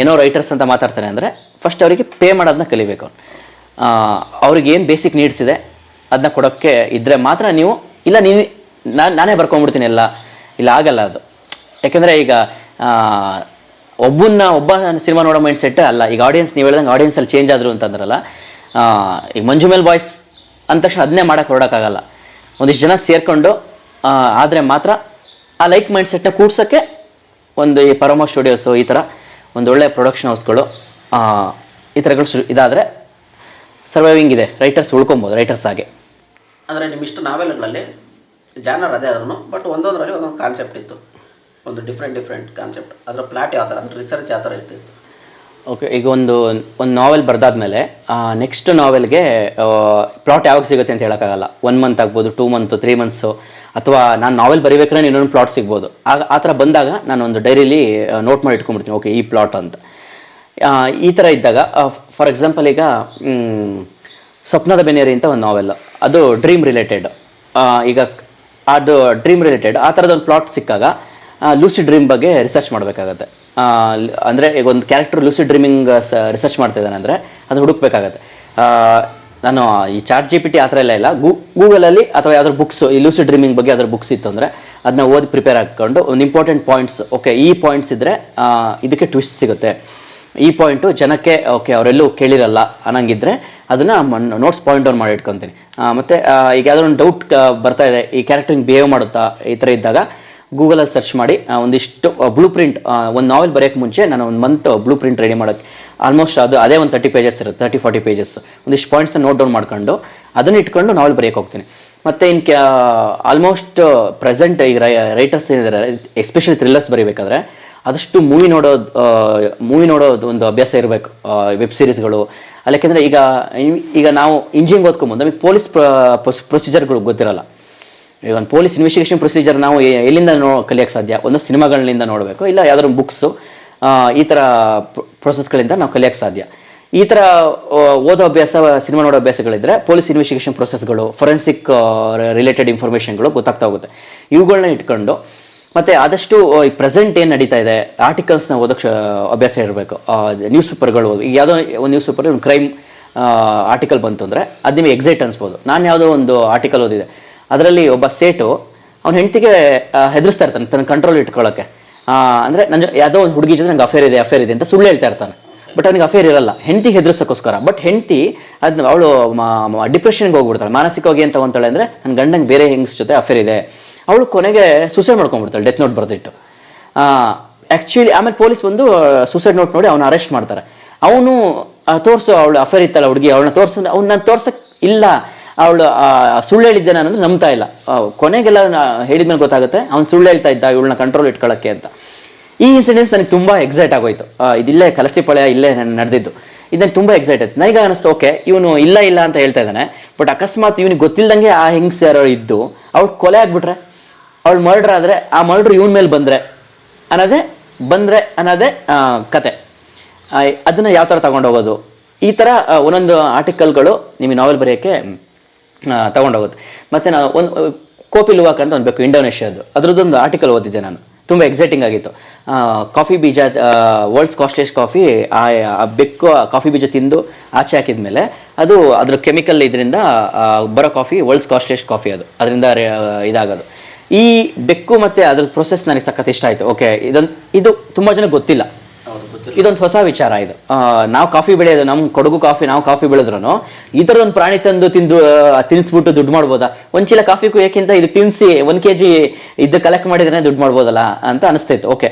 ಏನೋ ರೈಟರ್ಸ್ ಅಂತ ಮಾತಾಡ್ತಾನೆ ಅಂದರೆ ಫಸ್ಟ್ ಅವರಿಗೆ ಪೇ ಮಾಡೋದನ್ನ ಕಲಿಬೇಕು ಅವ್ರಿಗೆ ಏನು ಬೇಸಿಕ್ ನೀಡ್ಸ್ ಇದೆ ಅದನ್ನ ಕೊಡೋಕ್ಕೆ ಇದ್ದರೆ ಮಾತ್ರ ನೀವು, ಇಲ್ಲ ನೀವು ನಾನು ನಾನೇ ಬರ್ಕೊಂಡ್ಬಿಡ್ತೀನಿ ಎಲ್ಲ, ಇಲ್ಲ ಆಗಲ್ಲ ಅದು. ಯಾಕೆಂದರೆ ಈಗ ಒಬ್ಬನ್ನ ಒಬ್ಬ ಸಿನಿಮಾ ನೋಡೋ ಮೈಂಡ್ ಸೆಟ್ ಅಲ್ಲ. ಈಗ ಆಡಿಯನ್ಸ್ ನೀವು ಹೇಳ್ದಂಗೆ ಆಡಿಯನ್ಸಲ್ಲಿ ಚೇಂಜ್ ಆದರು ಅಂತಂದ್ರಲ್ಲ ಈಗ ಮಂಜು ಮೇಲ್ ಬಾಯ್ಸ್ ಅಂದ ತಕ್ಷಣ ಅದನ್ನೇ ಮಾಡೋಕೆ ಹೊರಡೋಕ್ಕಾಗಲ್ಲ. ಒಂದಿಷ್ಟು ಜನ ಸೇರಿಕೊಂಡು ಆದರೆ ಮಾತ್ರ ಆ ಲೈಕ್ ಮೈಂಡ್ ಸೆಟ್ನ ಕೂಡ್ಸೋಕ್ಕೆ ಒಂದು ಈ ಪರಮ ಸ್ಟುಡಿಯೋಸು ಈ ಥರ ಒಂದು ಒಳ್ಳೆಯ ಪ್ರೊಡಕ್ಷನ್ ಹೌಸ್ಗಳು ಈ ಥರಗಳು ಶು ಇದಾದರೆ ಸರ್ವೈವಿಂಗ್ ಇದೆ. ರೈಟರ್ಸ್ ಉಳ್ಕೊಬೋದು ರೈಟರ್ಸ್ ಹಾಗೆ. ಅಂದರೆ ನಿಮ್ಮ ಇಷ್ಟು ನಾವೆಲ್ಗಳಲ್ಲಿ ಜಾನರ್ ಅದೇ ಆದ್ರೂ ಬಟ್ ಒಂದೊಂದರಲ್ಲಿ ಒಂದೊಂದು ಕಾನ್ಸೆಪ್ಟ್ ಇತ್ತು. ಒಂದು ಡಿಫ್ರೆಂಟ್ ಡಿಫ್ರೆಂಟ್ ಕಾನ್ಸೆಪ್ಟ್ ಅದರ ಪ್ಲಾಟ್ ಯಾವ ಥರ ಅಂದರೆ ರಿಸರ್ಚ್ ಯಾವ ಥರ ಇರ್ತಿತ್ತು? ಓಕೆ ಈಗ ಒಂದು ಒಂದು ನಾವೆಲ್ ಬರೆದಾದ್ಮೇಲೆ ನೆಕ್ಸ್ಟ್ ನಾವೆಲ್ಗೆ ಪ್ಲಾಟ್ ಯಾವಾಗ ಸಿಗುತ್ತೆ ಅಂತ ಹೇಳೋಕ್ಕಾಗಲ್ಲ. ಒನ್ ಮಂತ್ ಆಗ್ಬೋದು ಟೂ ಮಂತು ತ್ರೀ ಮಂತ್ಸು ಅಥವಾ ನಾನು ನಾವೆಲ್ ಬರಿಬೇಕಾದ್ರೆ ಇನ್ನೊಂದು ಪ್ಲಾಟ್ ಸಿಗ್ಬೋದು. ಆಗ, ಆ ಥರ ಬಂದಾಗ ನಾನು ಒಂದು ಡೈರಿಲಿ ನೋಟ್ ಮಾಡಿ ಇಟ್ಕೊಂಡ್ಬಿಡ್ತೀನಿ ಓಕೆ ಈ ಪ್ಲಾಟ್ ಅಂತ. ಈ ಥರ ಇದ್ದಾಗ ಫಾರ್ ಎಕ್ಸಾಂಪಲ್ ಈಗ ಸ್ವಪ್ನದ ಬೆನೇರಿ ಅಂತ ಒಂದು ನಾವೆಲ್ ಅದು ಡ್ರೀಮ್ ರಿಲೇಟೆಡ್ ಈಗ, ಅದು ಡ್ರೀಮ್ ರಿಲೇಟೆಡ್ ಆ ಥರದ ಪ್ಲಾಟ್ ಸಿಕ್ಕಾಗ ಲೂಸಿ ಡ್ರೀಮ್ ಬಗ್ಗೆ ರಿಸರ್ಚ್ ಮಾಡಬೇಕಾಗತ್ತೆ. ಅಂದರೆ ಈಗ ಒಂದು ಕ್ಯಾರೆಕ್ಟರ್ ಲೂಸಿ ಡ್ರೀಮಿಂಗ್ ರಿಸರ್ಚ್ ಮಾಡ್ತಾ ಇದ್ದಾನೆ ಅಂದರೆ ಅದು ಹುಡುಕ್ಬೇಕಾಗತ್ತೆ. ನಾನು ಈ ಚಾಟ್ ಜಿ ಪಿ ಟಿ ಆ ಥರ ಎಲ್ಲ ಇಲ್ಲ. ಗೂ ಗೂಗಲಲ್ಲಿ ಅಥವಾ ಯಾವ್ದಾದ್ರು ಬುಕ್ಸ್ ಈ ಲೂಸಿ ಡ್ರೀಮಿಂಗ್ ಬಗ್ಗೆ ಯಾವ್ದಾದ್ರು ಬುಕ್ಸ್ ಇತ್ತು ಅಂದರೆ ಅದನ್ನ ಓದಿ ಪ್ರಿಪೇರ್ ಹಾಕ್ಕೊಂಡು ಒಂದು ಇಂಪಾರ್ಟೆಂಟ್ ಪಾಯಿಂಟ್ಸ್ ಓಕೆ ಈ ಪಾಯಿಂಟ್ಸ್ ಇದ್ದರೆ ಇದಕ್ಕೆ ಟ್ವಿಸ್ಟ್ ಸಿಗುತ್ತೆ. ಈ ಪಾಯಿಂಟು ಜನಕ್ಕೆ ಓಕೆ ಅವರೆಲ್ಲೂ ಕೇಳಿರಲ್ಲ ಅನ್ನಂಗಿದ್ರೆ ಅದನ್ನು ನೋಟ್ಸ್ ಪಾಯಿಂಟ್ ಅವ್ರು ಮಾಡಿ ಇಟ್ಕೊತೀನಿ. ಆ, ಮತ್ತೆ ಈಗ ಯಾವ್ದಾದ್ರು ಒಂದು ಡೌಟ್ ಬರ್ತಾ ಇದೆ ಈ ಕ್ಯಾರೆಕ್ಟರ್ ಬಿಹೇವ್ ಮಾಡುತ್ತಾ ಈ ಥರ ಇದ್ದಾಗ ಗೂಗಲಲ್ಲಿ ಸರ್ಚ್ ಮಾಡಿ ಒಂದಿಷ್ಟು ಬ್ಲೂ ಪ್ರಿಂಟ್ ಒಂದು ನಾವೆಲ್ ಬರೆಯೋಕ್ಕೆ ಮುಂಚೆ ನಾನು ಒಂದು ಮಂತ್ ಬ್ಲೂ ಪ್ರಿಂಟ್ ರೆಡಿ ಮಾಡೋಕ್ಕೆ ಆಲ್ಮೋಸ್ಟ್ ಅದು ಅದೇ ಒಂದು ತರ್ಟಿ ಪೇಜಸ್ ಇರುತ್ತೆ ತರ್ಟಿ ಫಾರ್ಟಿ ಪೇಜಸ್ ಒಂದಿಷ್ಟು ಪಾಯಿಂಟ್ಸ್ನ ನೋಟ್ ಡೌನ್ ಮಾಡ್ಕೊಂಡು, ಅದನ್ನ ಇಟ್ಕೊಂಡು ನಾವೆಲ್ ಬರೆಯೋಕೆ ಹೋಗ್ತೀನಿ. ಮತ್ತು ಇನ್ ಕ್ಯಾ ಆಲ್ಮೋಸ್ಟ್ ಪ್ರೆಸೆಂಟ್ ಈಗ ರೈಟರ್ಸ್ ಏನಿದ್ದಾರೆ ಎಸ್ಪೆಷಲಿ ಥ್ರಿಲ್ಲರ್ಸ್ ಬರೀಬೇಕಾದ್ರೆ ಆದಷ್ಟು ಮೂವಿ ನೋಡೋದು ಮೂವಿ ನೋಡೋದು ಒಂದು ಅಭ್ಯಾಸ ಇರಬೇಕು ವೆಬ್ ಸೀರೀಸ್ಗಳು ಅಲ್ಲಕೆಂದರೆ ಈಗ ಈಗ ನಾವು ಇಂಜಿನಿಯರಿಂಗ್ ಓದ್ಕೊಂಬಂದು ನಮಗೆ ಪೊಲೀಸ್ ಪ್ರೊಸೀಜರ್ಗಳು ಗೊತ್ತಿರಲ್ಲ. ಈಗ ಒಂದು ಪೊಲೀಸ್ ಇನ್ವೆಸ್ಟಿಗೇಷನ್ ಪ್ರೊಸೀಜರ್ ನಾವು ಎಲ್ಲಿಂದ ನೋ ಕಲಿಯೋಕ್ಕೆ ಸಾಧ್ಯ? ಒಂದು ಸಿನಿಮಾಗಳಿಂದ ನೋಡಬೇಕು. ಇಲ್ಲ, ಯಾವ್ದಾದ್ರು ಬುಕ್ಸು ಈ ಥರ ಪ್ರೊಸೆಸ್ಗಳಿಂದ ನಾವು ಕಲಿಯೋಕ್ಕೆ ಸಾಧ್ಯ. ಈ ಥರ ಓದೋ ಅಭ್ಯಾಸ, ಸಿನಿಮಾ ನೋಡೋ ಅಭ್ಯಾಸಗಳಿದ್ರೆ ಪೊಲೀಸ್ ಇನ್ವೆಸ್ಟಿಗೇಷನ್ ಪ್ರೊಸೆಸ್ಗಳು ಫೊರೆನ್ಸಿಕ್ ರಿಲೇಟೆಡ್ ಇನ್ಫಾರ್ಮೇಷನ್ಗಳು ಗೊತ್ತಾಗ್ತಾ ಹೋಗುತ್ತೆ. ಇವುಗಳನ್ನ ಇಟ್ಕೊಂಡು, ಮತ್ತು ಆದಷ್ಟು ಈ ಪ್ರೆಸೆಂಟ್ ಏನು ನಡೀತಾ ಇದೆ ಆರ್ಟಿಕಲ್ಸ್ನ ಓದೋಕ್ಕೆ ಅಭ್ಯಾಸ ಇರಬೇಕು. ನ್ಯೂಸ್ ಪೇಪರ್ಗಳು ಈಗ ಯಾವುದೋ ಒಂದು ನ್ಯೂಸ್ ಪೇಪರ್ ಒಂದು ಕ್ರೈಮ್ ಆರ್ಟಿಕಲ್ ಬಂತು ಅಂದರೆ ಅದು ನಿಮಗೆ ಎಕ್ಸೈಟ್ ಅನ್ಸ್ಬೋದು. ನಾನು ಯಾವುದೋ ಒಂದು ಆರ್ಟಿಕಲ್ ಓದಿದೆ. ಅದರಲ್ಲಿ ಒಬ್ಬ ಸೇಟು, ಅವ್ನ ಹೆಂಡತಿಗೆ ಹೆದರ್ಸ್ತಾ ಇರ್ತಾನೆ, ತನ್ನ ಕಂಟ್ರೋಲ್ ಇಟ್ಕೊಳ್ಳೋಕೆ ಅಂದರೆ ನನ್ನ ಯಾವುದೋ ಒಂದು ಹುಡುಗಿ ಜೊತೆ ನಂಗೆ ಅಫೇರ್ ಇದೆ ಅಫೇರ್ ಇದೆ ಅಂತ ಸುಳ್ಳು ಹೇಳ್ತಾ ಇರ್ತಾನೆ. ಬಟ್ ಅವನಿಗೆ ಅಫೇರ್ ಇರಲ್ಲ. ಹೆಂಡತಿ ಹೆದರ್ಸೋಕ್ಕೋಸ್ಕರ ಬಟ್ ಹೆಂಡತಿ ಅದನ್ನ ಅವಳು ಡಿಪ್ರೆಷನ್ಗೆ ಹೋಗ್ಬಿಡ್ತಾಳೆ. ಮಾನಸಿಕವಾಗಿ ಏನು ತಗೊಂತಾಳೆ ಅಂದರೆ ನನ್ನ ಗಂಡಂಗೆ ಬೇರೆ ಹೆಂಗ್ಸ್ ಜೊತೆ ಅಫೇರ್ ಇದೆ. ಅವಳು ಕೊನೆಗೆ ಸೂಸೈಡ್ ಮಾಡ್ಕೊಂಡ್ಬಿಡ್ತಾಳೆ ಡೆತ್ ನೋಟ್ ಬರೆದಿಟ್ಟು. ಆ್ಯಕ್ಚುಲಿ ಆಮೇಲೆ ಪೊಲೀಸ್ ಬಂದು ಸೂಸೈಡ್ ನೋಟ್ ನೋಡಿ ಅವನ ಅರೆಸ್ಟ್ ಮಾಡ್ತಾರೆ. ಅವನು ತೋರಿಸು ಅವಳು ಅಫೇರ್ ಇತ್ತಲ್ಲ ಹುಡುಗಿ, ಅವಳನ್ನ ತೋರಿಸ್, ಅವ್ನು ನಾನು ತೋರ್ಸಕ್ಕೆ ಇಲ್ಲ. ಅವಳು ಸುಳ್ಳು ಹೇಳಿದ್ದೆ ನಾನು ನಂಬ್ತಾ ಇಲ್ಲ. ಕೊನೆಗೆಲ್ಲ ಹೇಳಿದ ಹೇಳಿದ್ಮೇಲೆ ಗೊತ್ತಾಗುತ್ತೆ, ಅವ್ನು ಸುಳ್ಳು ಹೇಳ್ತಾ ಇದ್ದ, ಇವಳನ್ನ ಕಂಟ್ರೋಲ್ ಇಟ್ಕೊಳ್ಳೋಕ್ಕೆ ಅಂತ. ಈ ಇನ್ಸಿಡೆಂಟ್ಸ್ ನನಗೆ ತುಂಬ ಎಕ್ಸೈಟ್ ಆಗೋಯ್ತು. ಇದಿಲ್ಲೇ ಕಲಸಿ ಪಳೆಯ ಇಲ್ಲೇ ನಡೆದಿದ್ದು. ಇದು ನನಗೆ ತುಂಬ ಎಕ್ಸೈಟ್ ಆಯ್ತು ನನಗೆ ಅನಿಸ್ತು, ಓಕೆ, ಇವನು ಇಲ್ಲ ಇಲ್ಲ ಅಂತ ಹೇಳ್ತಾ ಇದ್ದಾನೆ. ಬಟ್ ಅಕಸ್ಮಾತ್ ಇವನಿಗೆ ಗೊತ್ತಿಲ್ಲದಂಗೆ ಆ ಹೆಂಗ್ಸ್ ಯಾರೋ ಇದ್ದು, ಅವ್ಳು ಕೊಲೆ ಆಗ್ಬಿಟ್ರೆ, ಅವಳು ಮರ್ಡ್ರ್ ಆದರೆ, ಆ ಮರ್ಡ್ರ್ ಇವನ ಮೇಲೆ ಬಂದರೆ ಅನ್ನೋದೇ ಬಂದರೆ ಅನ್ನೋದೇ ಕತೆ. ಅದನ್ನು ಯಾವ ಥರ ತಗೊಂಡು ಹೋಗೋದು? ಈ ಥರ ಒಂದೊಂದು ಆರ್ಟಿಕಲ್ಗಳು ನಿಮಗೆ ನಾವೆಲ್ ಬರೆಯೋಕ್ಕೆ ತಗೊಂಡೋಗುತ್ತೆ. ಮತ್ತು ನಾನು ಒಂದು ಕೋಪಿ ಲುವಾಕ್ ಅಂತ ಒಂದು ಬೇಕು ಇಂಡೋನೇಷ್ಯಾದು ಅದರದ್ದೊಂದು ಆರ್ಟಿಕಲ್ ಓದಿದ್ದೆ ನಾನು. ತುಂಬ ಎಕ್ಸೈಟಿಂಗ್ ಆಗಿತ್ತು. ಕಾಫಿ ಬೀಜ ವರ್ಲ್ಡ್ಸ್ ಕಾಸ್ಟ್ಲಿಯಸ್ಟ್ ಕಾಫಿ ಆ ಬೆಕ್ಕು ಕಾಫಿ ಬೀಜ ತಿಂದು ಆಚೆ ಹಾಕಿದ ಮೇಲೆ ಅದು ಅದ್ರ ಕೆಮಿಕಲ್ ಇದರಿಂದ ಬರೋ ಕಾಫಿ ವರ್ಲ್ಡ್ಸ್ ಕಾಸ್ಟ್ಲಿಯಸ್ಟ್ ಕಾಫಿ ಅದು. ಅದರಿಂದ ಇದಾಗೋದು. ಈ ಬೆಕ್ಕು ಮತ್ತು ಅದ್ರ ಪ್ರೊಸೆಸ್ ನನಗೆ ಸಖತ್ ಇಷ್ಟ ಆಯಿತು. ಓಕೆ ಇದೊಂದು ಇದು ತುಂಬ ಜನ ಗೊತ್ತಿಲ್ಲ. ಇದೊಂದು ಹೊಸ ವಿಚಾರ ಇದು. ನಾವು ಕಾಫಿ ಬೆಳೆಯೋದು ನಮ್ಮ ಕೊಡಗು ಕಾಫಿ ನಾವು ಕಾಫಿ ಬೆಳೆದ್ರು ಈ ಥರದೊಂದು ಪ್ರಾಣಿ ತಂದು ತಿಂದು ತಿನ್ಸ್ಬಿಟ್ಟು ದುಡ್ಡು ಮಾಡ್ಬೋದಾ? ಒಂದ್ ಚೀಲ ಕಾಫಿಗೂ ಏಕೆಂತ ಇದು ತಿನ್ಸಿ, ಒಂದ್ ಕೆ ಜಿ ಇದು ಕಲೆಕ್ಟ್ ಮಾಡಿದ್ರೆ ದುಡ್ಡು ಮಾಡ್ಬೋದಲ್ಲ ಅಂತ ಅನಿಸ್ತಾಯಿತ್ತು ಓಕೆ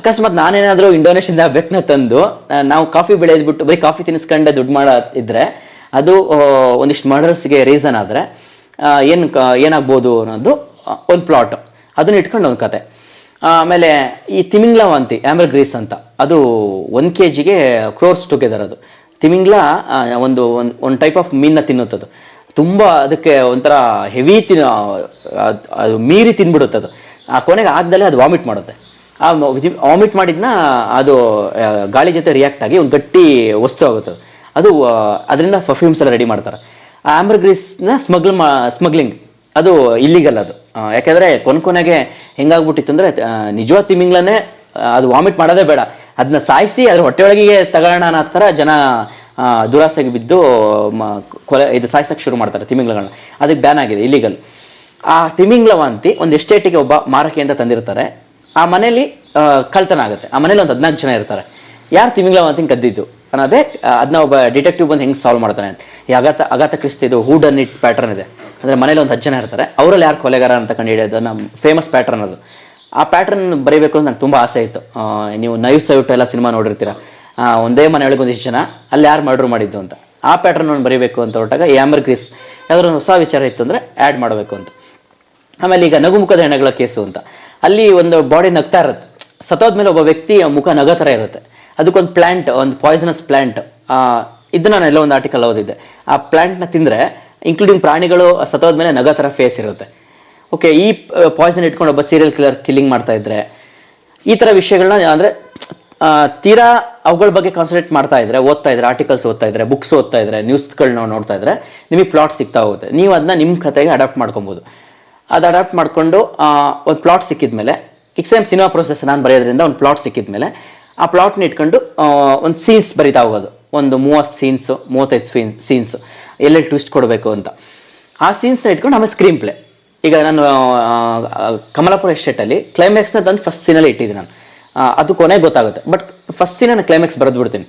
ಅಕಸ್ಮಾತ್ ನಾನೇನಾದರೂ ಇಂಡೋನೇಷ್ಯಾದ ಬೆಕ್ನ ತಂದು ನಾವು ಕಾಫಿ ಬೆಳೆಯದ್ ಬಿಟ್ಟು ಬರೀ ಕಾಫಿ ತಿನ್ಸ್ಕೊಂಡೆ ದುಡ್ಡು ಮಾಡೋ ಇದ್ರೆ, ಅದು ಒಂದಿಷ್ಟು ಮರ್ಡರ್ಸ್ಗೆ ರೀಸನ್ ಆದರೆ ಏನು ಏನಾಗ್ಬೋದು ಅನ್ನೋದು ಒಂದು ಪ್ಲಾಟ್ ಅದನ್ನ ಇಟ್ಕೊಂಡು ಒಂದು ಕತೆ. ಆಮೇಲೆ ಈ ತಿಮಿಂಗ್ಲಾವಂತಿ ಆಂಬರ್ ಗ್ರೀಸ್ ಅಂತ. ಅದು ಒಂದು ಕೆ ಜಿಗೆ ಕ್ರೋರ್ಸ್ ಟುಗೆದರ್ ಅದು. ತಿಮಿಂಗ್ಲ ಒಂದು ಒಂದು ಒಂದು ಟೈಪ್ ಆಫ್ ಮೀನನ್ನ ತಿನ್ನುತ್ತದು. ತುಂಬ ಅದಕ್ಕೆ ಒಂಥರ ಹೆವಿ ತಿನ್ ಅದ್- ಮೀರಿ ತಿನ್ಬಿಡುತ್ತೆ ಅದು. ಆ ಕೊನೆಗೆ ಆದಮೇಲೆ ಅದು ವಾಮಿಟ್ ಮಾಡುತ್ತೆ. ಆ ವಾಮಿಟ್ ಮಾಡಿದ್ನ ಅದು ಗಾಳಿ ಜೊತೆ ರಿಯಾಕ್ಟ್ ಆಗಿ ಒಂದು ಗಟ್ಟಿ ವಸ್ತು ಆಗುತ್ತೆ ಅದು. ಅದು ಅದರಿಂದ ಪರ್ಫ್ಯೂಮ್ಸ್ ಎಲ್ಲ ರೆಡಿ ಮಾಡ್ತಾರೆ. ಆ ಆಂಬ್ರಗ್ರೀಸ್ನ ಸ್ಮಗ್ಲ್ ಮಾ ಸ್ಮಗ್ಲಿಂಗ್ ಅದು ಇಲ್ಲಿಗಲ್ ಅದು. ಯಾಕೆಂದರೆ ಕೊನೆ ಕೊನೆಗೆ ಹೆಂಗಾಗ್ಬಿಟ್ಟಿತ್ತು ಅಂದ್ರೆ ನಿಜವಾದ ತಿಮಿಂಗ್ಲನೇ ಅದು ವಾಮಿಟ್ ಮಾಡೋದೇ ಬೇಡ. ಅದನ್ನ ಸಾಯಿಸಿ ಅದ್ರ ಹೊಟ್ಟೆಯೊಳಗೆ ತಗೋಣ ಅನ್ನೋ ಥರ ಜನ ದುರಾಸೆಗೆ ಬಿದ್ದು ಕೊಲೆ, ಇದು ಸಾಯಿಸಕ್ಕೆ ಶುರು ಮಾಡ್ತಾರೆ ತಿಮಿಂಗ್ಲಗಳನ್ನ ಅದಕ್ಕೆ ಬ್ಯಾನ್ ಆಗಿದೆ ಇಲ್ಲಿಗಲ್ ಆ ತಿಮಿಂಗ್ಲವಾಂತಿ ಒಂದು ಎಸ್ಟೇಟಿಗೆ ಒಬ್ಬ ಮಾರಕ್ಕೆ ಅಂತ ತಂದಿರ್ತಾರೆ. ಆ ಮನೇಲಿ ಕಳ್ತನ ಆಗುತ್ತೆ. ಆ ಮನೇಲಿ ಒಂದು ಹದಿನಾಲ್ಕು ಜನ ಇರ್ತಾರೆ. ಯಾರು ತಿಮಿಂಗ್ಲವಾಂತಿನ ಕದ್ದಿದ್ದು? ಅನ್ನೋದೇ ಅದನ್ನ ಒಬ್ಬ ಡಿಟೆಕ್ಟಿವ್ ಬಂದು ಹೆಂಗೆ ಸಾಲ್ವ್ ಮಾಡ್ತಾನೆ ಈ ಅಗಾತ ಅಗಾತ ಕ್ರಿಸ್ತಿ ಇದು ಹೂಡ್ ಅನ್ ಇಟ್ ಪ್ಯಾಟರ್ನ್ ಇದೆ. ಅಂದರೆ ಮನೇಲಿ ಒಂದು ಹತ್ತು ಜನ ಇರ್ತಾರೆ. ಅವರಲ್ಲಿ ಯಾರು ಕೊಲೆಗಾರ ಅಂತ ಕಂಡು ಹಿಡಿಯೋದು ನಮ್ಮ ಫೇಮಸ್ ಪ್ಯಾಟರ್ನ್ ಅದು. ಆ ಪ್ಯಾಟರ್ನ್ ಬರೀಬೇಕು ಅಂತ ನಂಗೆ ತುಂಬ ಆಸೆ ಇತ್ತು. ನೀವು ನೈವ್ ಸೈಟ್ ಎಲ್ಲ ಸಿನಿಮಾ ನೋಡಿರ್ತೀರ. ಒಂದೇ ಮನೆಯೊಳಗೆ ಒಂದಿಷ್ಟು ಜನ, ಅಲ್ಲಿ ಯಾರು ಮರ್ಡ್ರ್ ಮಾಡಿದ್ದು ಅಂತ. ಆ ಪ್ಯಾಟರ್ನ್ ಒಂದು ಬರೀಬೇಕು ಅಂತ ಹೊರಟಾಗ ಯಾಮರ್ ಗ್ರೀಸ್ ಯಾವ್ದಾದ್ರು ಹೊಸ ವಿಚಾರ ಇತ್ತು ಅಂದರೆ ಆ್ಯಡ್ ಮಾಡಬೇಕು ಅಂತ. ಆಮೇಲೆ ಈಗ ನಗುಮುಖದ ಹೆಣಗಳ ಕೇಸು ಅಂತ. ಅಲ್ಲಿ ಒಂದು ಬಾಡಿ ನಗ್ತಾ ಇರುತ್ತೆ. ಸತ್ತೋದ್ಮೇಲೆ ಒಬ್ಬ ವ್ಯಕ್ತಿ ಮುಖ ನಗ ಥರ ಇರುತ್ತೆ. ಅದಕ್ಕೊಂದು ಪ್ಲ್ಯಾಂಟ್ ಒಂದು ಪಾಯ್ಸನಸ್ ಪ್ಲ್ಯಾಂಟ್ ಇದನ್ನ ನಾನು ಎಲ್ಲೋ ಒಂದು ಆರ್ಟಿಕಲ್ ಓದಿದ್ದೆ. ಆ ಪ್ಲ್ಯಾಂಟ್ನ ತಿಂದರೆ ಇನ್ಕ್ಲೂಡಿಂಗ್ ಪ್ರಾಣಿಗಳು ಸತ್ತೋದ್ಮೇಲೆ ನಗ ಥರ ಫೇಸ್ ಇರುತ್ತೆ. ಓಕೆ ಈ ಪಾಯ್ಸನ್ ಇಟ್ಕೊಂಡು ಒಬ್ಬ ಸೀರಿಯಲ್ ಕಿಲ್ಲರ್ ಕಿಲ್ಲಿಂಗ್ ಮಾಡ್ತಾ ಇದ್ರೆ, ಈ ಥರ ವಿಷಯಗಳನ್ನ ಅಂದರೆ ತೀರಾ ಅವುಗಳ ಬಗ್ಗೆ ಕಾನ್ಸಂಟ್ರೇಟ್ ಮಾಡ್ತಾ ಇದ್ರೆ, ಓದ್ತಾ ಇದ್ರೆ ಆರ್ಟಿಕಲ್ಸ್ ಓದ್ತಾ ಇದ್ರೆ ಬುಕ್ಸ್ ಓದ್ತಾ ಇದ್ರೆ ನ್ಯೂಸ್ಗಳನ್ನ ನೋಡ್ತಾ ಇದ್ರೆ, ನಿಮಗೆ ಪ್ಲಾಟ್ ಸಿಗ್ತಾ ಹೋಗುತ್ತೆ. ನೀವು ಅದನ್ನ ನಿಮ್ಮ ಕತೆಗೆ ಅಡಾಪ್ಟ್ ಮಾಡ್ಕೊಬೋದು. ಅದು ಅಡಾಪ್ಟ್ ಮಾಡಿಕೊಂಡು ಒಂದು ಪ್ಲಾಟ್ ಸಿಕ್ಕಿದ್ಮೇಲೆ ಈಗ ಸೇಮ್ ಸಿನಿಮಾ ಪ್ರೊಸೆಸ್ ನಾನು ಬರೆಯೋದ್ರಿಂದ ಒಂದು ಪ್ಲಾಟ್ ಸಿಕ್ಕಿದ್ಮೇಲೆ, ಆ ಪ್ಲಾಟ್ನ ಇಟ್ಕೊಂಡು ಒಂದು ಸೀನ್ಸ್ ಬರಿತಾ ಹೋಗೋದು. ಒಂದು ಮೂವತ್ತು ಸೀನ್ಸು ಮೂವತ್ತೈದು ಸೀನ್ ಸೀನ್ಸು ಎಲ್ಲೆಲ್ಲಿ ಟ್ವಿಸ್ಟ್ ಕೊಡಬೇಕು ಅಂತ. ಆ ಸೀನ್ಸ್ನ ಇಟ್ಕೊಂಡು ಆಮೇಲೆ ಸ್ಕ್ರೀನ್ ಪ್ಲೇ ಈಗ ನಾನು ಕಮಲಾಪುರ ಎಸ್ಟೇಟಲ್ಲಿ ಕ್ಲೈಮ್ಯಾಕ್ಸ್ನ ತಂದು ಫಸ್ಟ್ ಸೀನಲ್ಲಿ ಇಟ್ಟಿದ್ದೀನಿ ನಾನು. ಅದು ಕೊನೆ ಗೊತ್ತಾಗುತ್ತೆ. ಬಟ್ ಫಸ್ಟ್ ಸೀನ ನಾನು ಕ್ಲೈಮ್ಯಾಕ್ಸ್ ಬರೆದು ಬಿಡ್ತೀನಿ.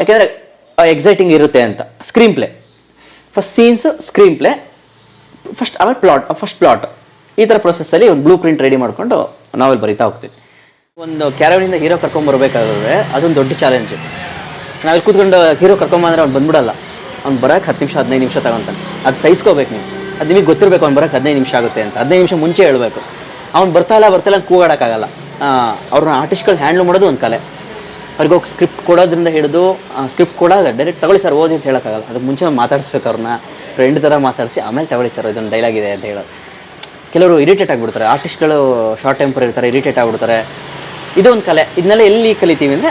ಯಾಕೆಂದರೆ ಎಕ್ಸೈಟಿಂಗ್ ಇರುತ್ತೆ ಅಂತ. Screenplay first scenes screenplay first ಆಮೇಲೆ ಪ್ಲಾಟ್ ಫಸ್ಟ್ ಪ್ಲಾಟ್ ಈ ಥರ ಪ್ರೊಸೆಸ್ಸಲ್ಲಿ ಒಂದು ಬ್ಲೂ ಪ್ರಿಂಟ್ ರೆಡಿ ಮಾಡಿಕೊಂಡು ನಾವೆಲ್ ಬರಿತಾ ಹೋಗ್ತೀವಿ ಒಂದು ಕ್ಯಾರವಿನಿಂದ ಹೀರೋ ಕರ್ಕೊಂಬರ್ಬೇಕಾದ್ರೆ ಅದೊಂದು ದೊಡ್ಡ ಚಾಲೆಂಜು ನಾವಿಲ್ಲಿ ಕೂತ್ಕೊಂಡು ಹೀರೋ ಕರ್ಕೊಂಬಂದ್ರೆ ಅವ್ನು ಬಂದ್ಬಿಡಲ್ಲ. ಅವ್ನು ಬರೋಕೆ ಹತ್ತು ನಿಮಿಷ, ಹದಿನೈದು ನಿಮಿಷ ತಗೊತಾನೆ. ಅದು ಸಹಿಸ್ಕೋಬೇಕು ನೀವು ಅದು ನಿಮಗೆ ಗೊತ್ತಿರಬೇಕು ಅವ್ನು ಬರೋಕೆ ಹದಿನೈದು ನಿಮಿಷ ಆಗುತ್ತೆ ಅಂತ. ಹದಿನೈದು ನಿಮಿಷ ಮುಂಚೆ ಹೇಳಬೇಕು. ಅವ್ನು ಬರ್ತಾ ಇಲ್ಲ ಅಂತ ಕೂಗಾಡೋಕ್ಕಾಗಲ್ಲ. ಅವ್ರನ್ನ ಆರ್ಟಿಸ್ಟ್ಗಳು ಹ್ಯಾಂಡ್ಲ್ ಮಾಡೋದು ಒಂದು ಕಲೆ. ಅವ್ರಿಗೆ ಹೋಗಿ ಸ್ಕ್ರಿಪ್ಟ್ ಕೊಡೋದ್ರಿಂದ ಹಿಡಿದು ಸ್ಕ್ರಿಪ್ಟ್ ಕೊಡೋದು ಡೈರೆಕ್ಟ್ ತಗೊಳ್ಳಿ ಸರ್ ಓದಿ ಅಂತ ಹೇಳೋಕ್ಕಾಗಲ್ಲ. ಅದಕ್ಕೆ ಮುಂಚೆ ಮಾತಾಡಿಸ್ಬೇಕು ಅವ್ರನ್ನ ಫ್ರೆಂಡ್ ಥರ ಮಾತಾಡಿಸಿ, ಆಮೇಲೆ ತಗೊಳ್ಳಿ ಸರ್ ಇದೊಂದು ಡೈಲಾಗ್ ಇದೆ ಅಂತ ಹೇಳೋದು. ಕೆಲವರು ಇರಿಟೇಟ್ ಆಗಿಬಿಡ್ತಾರೆ. ಆರ್ಟಿಸ್ಟ್ಗಳು ಶಾರ್ಟ್ ಟೆಂಪರ್ ಇರ್ತಾರೆ ಇರಿಟೇಟ್ ಆಗಿಬಿಡ್ತಾರೆ. ಇದು ಒಂದು ಕಲೆ. ಇದನ್ನೆಲ್ಲ ಎಲ್ಲಿ ಕಲಿತೀವಿ ಅಂದರೆ,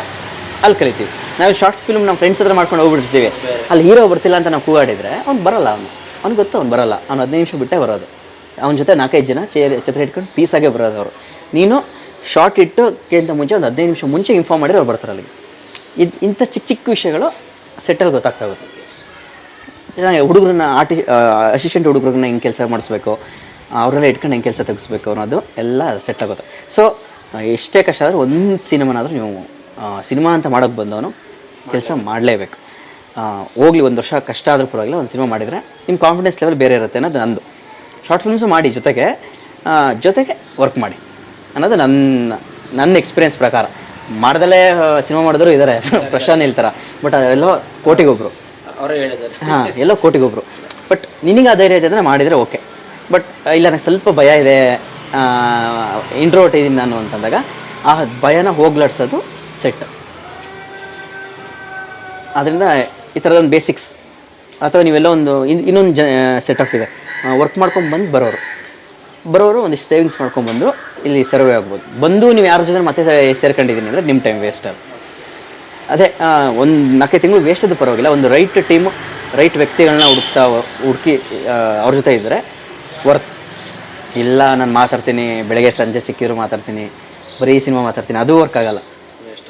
ಅಲ್ಲಿ ಕಲಿತೀವಿ. ನಾವು ಶಾರ್ಟ್ ಫಿಲ್ಮ್ ನಮ್ಮ ಫ್ರೆಂಡ್ಸ್ ಹತ್ರ ಮಾಡ್ಕೊಂಡು ಹೋಗ್ಬಿಡ್ತೀವಿ ಅಲ್ಲಿ ಹೀರೋ ಬರ್ತಿಲ್ಲ ಅಂತ ನಾವು ಕೂಗಾಡಿದ್ರೆ ಅವ್ನು ಬರಲ್ಲ ಅವನು. ಅವ್ನಿಗೆ ಗೊತ್ತು ಅವ್ನು ಬರಲ್ಲ. ಅವ್ನು ಹದಿನೈದು ನಿಮಿಷ ಬಿಟ್ಟೇ ಬರೋದು. ಅವನ ಜೊತೆ ನಾಲ್ಕೈದು ಜನ ಚೇರ್, ಛತ್ರ ಇಟ್ಕೊಂಡು ಪೀಸಾಗೆ ಬರೋದು ಅವರು. ನೀನು ಶಾರ್ಟ್ ಇಟ್ಟು ಕೇಳಿದ ಮುಂಚೆ ಒಂದು ಹದಿನೈದು ನಿಮಿಷ ಮುಂಚೆ ಇನ್ಫಾರ್ಮ್ ಮಾಡಿದ್ರೆ ಅವ್ರು ಬರ್ತಾರೆ ಅಲ್ಲಿಗೆ. ಇದು ಇಂಥ ಚಿಕ್ಕ ಚಿಕ್ಕ ವಿಷಯಗಳು ಸೆಟ್ಟಲ್ಲಿ ಗೊತ್ತಾಗ್ತಾ ಹೋಗುತ್ತೆ ಚೆನ್ನಾಗಿ ಹುಡುಗರನ್ನ ಆರ್ಟಿ ಅಸಿಸ್ಟೆಂಟ್ ಹುಡುಗರನ್ನ ಹೆಂಗೆ ಕೆಲಸ ಮಾಡಿಸ್ಬೇಕು ಅವರೆಲ್ಲ ಇಟ್ಕೊಂಡು ಹೆಂಗೆ ಕೆಲಸ ತೆಗಿಸ್ಬೇಕು ಅನ್ನೋದು ಎಲ್ಲ ಸೆಟ್ ಆಗುತ್ತೆ. ಸೊ ಎಷ್ಟೇ ಕಷ್ಟ ಆದರೂ ಒಂದು ಸಿನಿಮಾನಾದರೂ ನೀವು ಸಿನಿಮಾ ಅಂತ ಮಾಡೋಕ್ಕೆ ಬಂದವನು ಕೆಲಸ ಮಾಡಲೇಬೇಕು. ಹೋಗ್ಲಿ ಒಂದು ವರ್ಷ ಕಷ್ಟ ಆದರೂ ಪರವಾಗಿಲ್ಲ ಒಂದು ಸಿನಿಮಾ ಮಾಡಿದರೆ ನಿಮ್ಮ ಕಾನ್ಫಿಡೆನ್ಸ್ ಲೆವೆಲ್ ಬೇರೆ ಇರುತ್ತೆ ಅನ್ನೋದು ನಂದು. ಶಾರ್ಟ್ ಫಿಲ್ಮ್ಸು ಮಾಡಿ ಜೊತೆಗೆ ಜೊತೆಗೆ ವರ್ಕ್ ಮಾಡಿ ಅನ್ನೋದು ನನ್ನ ನನ್ನ ಎಕ್ಸ್ಪೀರಿಯನ್ಸ್ ಪ್ರಕಾರ. ಮಾಡ್ದಲೇ ಸಿನಿಮಾ ಮಾಡಿದ್ರು ಇದ್ದಾರೆ (laughs) ಪ್ರಶಾಂತ್ ಹೇಳ್ತಾರೆ ಬಟ್ ಅದೆಲ್ಲೋ ಕೋಟಿಗೊಬ್ರು. ಅವರೇ ಹೇಳಿದ್ದಾರೆ. ಹಾಂ ಎಲ್ಲೋ ಕೋಟಿಗೊಬ್ರು. ಬಟ್ ನಿನಗೆ ಆ ಧೈರ್ಯ ಇದೆ ಅಂದರೆ ಮಾಡಿದರೆ ಓಕೆ ಬಟ್ ಇಲ್ಲ ನನಗೆ ಸ್ವಲ್ಪ ಭಯ ಇದೆ ಇಂಟ್ರೋಟ್ ಇದ್ದೀನಿ ನಾನು ಅಂತಂದಾಗ ಆ ಭಯನ ಹೋಗ್ಲಾಡ್ಸೋದು ಸೆಟ್ ಅದರಿಂದ ಈ ಥರದೊಂದು ಬೇಸಿಕ್ಸ್ ಅಥವಾ ನೀವೆಲ್ಲ ಒಂದು ಇನ್- ಇನ್ನೊಂದು ಜ ಸೆಟ್ ಆಫ್ ಇದೆ. ವರ್ಕ್ ಮಾಡ್ಕೊಂಡು ಬಂದು ಬರೋರು. ಬರೋರು ಒಂದಿಷ್ಟು ಸೇವಿಂಗ್ಸ್ ಮಾಡ್ಕೊಂಡ್ಬಂದು ಇಲ್ಲಿ ಸರ್ವೆ ಆಗ್ಬೋದು. ಬಂದು ನೀವು ಯಾರ ಜೊತೆ ಮತ್ತೆ ಸೇರ್ಕೊಂಡಿದ್ದೀನಿ ಅಂದರೆ ನಿಮ್ಮ ಟೈಮ್ ವೇಸ್ಟ್ ಅದು. ಅದೇ ಒಂದು ನಾಲ್ಕೈದು ತಿಂಗಳು ವೇಸ್ಟ್ ಅದು ಪರವಾಗಿಲ್ಲ, ಒಂದು ರೈಟ್ ಟೀಮ್ ರೈಟ್ ವ್ಯಕ್ತಿಗಳನ್ನ ಹುಡುಕ್ತಾ ಹುಡುಕಿ ಅವ್ರ ಜೊತೆ ಇದ್ದರೆ ವರ್ತ್ ಇಲ್ಲ, ನಾನು ಮಾತಾಡ್ತೀನಿ, ಬೆಳಗ್ಗೆ ಸಂಜೆ ಸಿಕ್ಕಿದ್ರು ಮಾತಾಡ್ತೀನಿ, ಬರೀ ಸಿನಿಮಾ ಮಾತಾಡ್ತೀನಿ, ಅದು ವರ್ಕ್ ಆಗಲ್ಲ.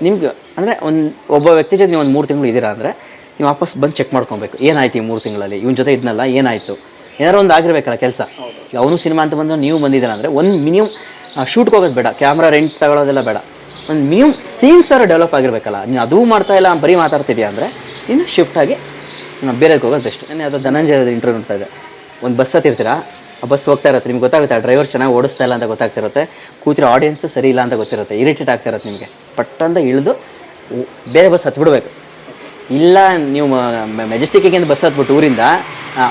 ನಿಮ್ಗೆ ಅಂದರೆ ಒಂದು ಒಬ್ಬ ವ್ಯಕ್ತಿ ಜೊತೆ ನೀವು ಒಂದು ಮೂರು ತಿಂಗಳು ಇದ್ದೀರಾ ಅಂದರೆ ನೀವು ವಾಪಸ್ ಬಂದು ಚೆಕ್ ಮಾಡ್ಕೊಬೇಕು. ಏನಾಯ್ತು ಈ ಮೂರು ತಿಂಗಳಲ್ಲಿ? ಇವನ ಜೊತೆ ಇದ್ನಲ್ಲ ಏನಾಯಿತು? ಏನಾರು ಒಂದು ಆಗಿರಬೇಕಲ್ಲ ಕೆಲಸ. ಅವನು ಸಿನಿಮಾ ಅಂತ ಬಂದು ನೀವು ಬಂದಿದ್ದೀರ ಅಂದರೆ ಒಂದು ಮಿನಿಮಮ್ ಶೂಟ್ಗೆ ಹೋಗೋದು ಬೇಡ. ಕ್ಯಾಮ್ರಾ ರೆಂಟ್ ತಗೊಳ್ಳೋದೆಲ್ಲ ಬೇಡ. ಒಂದು ಮಿನಿಮಮ್ ಸೀನ್ಸ್ ಅವರು ಡೆವಲಪ್ ಆಗಿರಬೇಕಲ್ಲ. ನೀನು ಅದು ಮಾಡ್ತಾ ಇಲ್ಲ ಬರೀ ಮಾತಾಡ್ತಿದ್ಯಾ ಅಂದರೆ ನೀನು ಶಿಫ್ಟ್ ಆಗಿ ಬೇರೆಗೆ ಹೋಗೋದು ಬೆಸ್ಟ್ ನಾನು ಯಾವುದೋ ಧನಂಜಯ ಇಂಟರ್ವ್ಯೂ ನೋಡ್ತಾ ಇದ್ದೆ. ಒಂದು ಬಸ್ ಹತ್ತಿರ್ತೀರಾ? ಬಸ್ ಹೋಗ್ತಾ ಇರುತ್ತೆ. ನಿಮ್ಗೆ ಗೊತ್ತಾಗುತ್ತೆ, ಆ ಡ್ರೈವರ್ ಚೆನ್ನಾಗಿ ಓಡಿಸ್ತಾ ಇಲ್ಲ ಅಂತ ಗೊತ್ತಾಗ್ತಿರುತ್ತೆ. ಕೂತಿರೋ ಆಡಿಯನ್ಸ್ ಸರಿ ಇಲ್ಲ ಅಂತ ಗೊತ್ತಿರುತ್ತೆ. ಇರಿಟೇಟ್ ಆಗ್ತಾ ಇರುತ್ತೆ ನಿಮಗೆ. ಪಟ್ಟಂತ ಇಳಿದು ಬೇರೆ ಬಸ್ ಹತ್ಬಿಡ್ಬೇಕು. ಇಲ್ಲ, ನೀವು ಮೆಜೆಸ್ಟಿಕ್ಕಿಗೆ ಬಸ್ ಹತ್ಬಿಟ್ಟು ಊರಿಂದ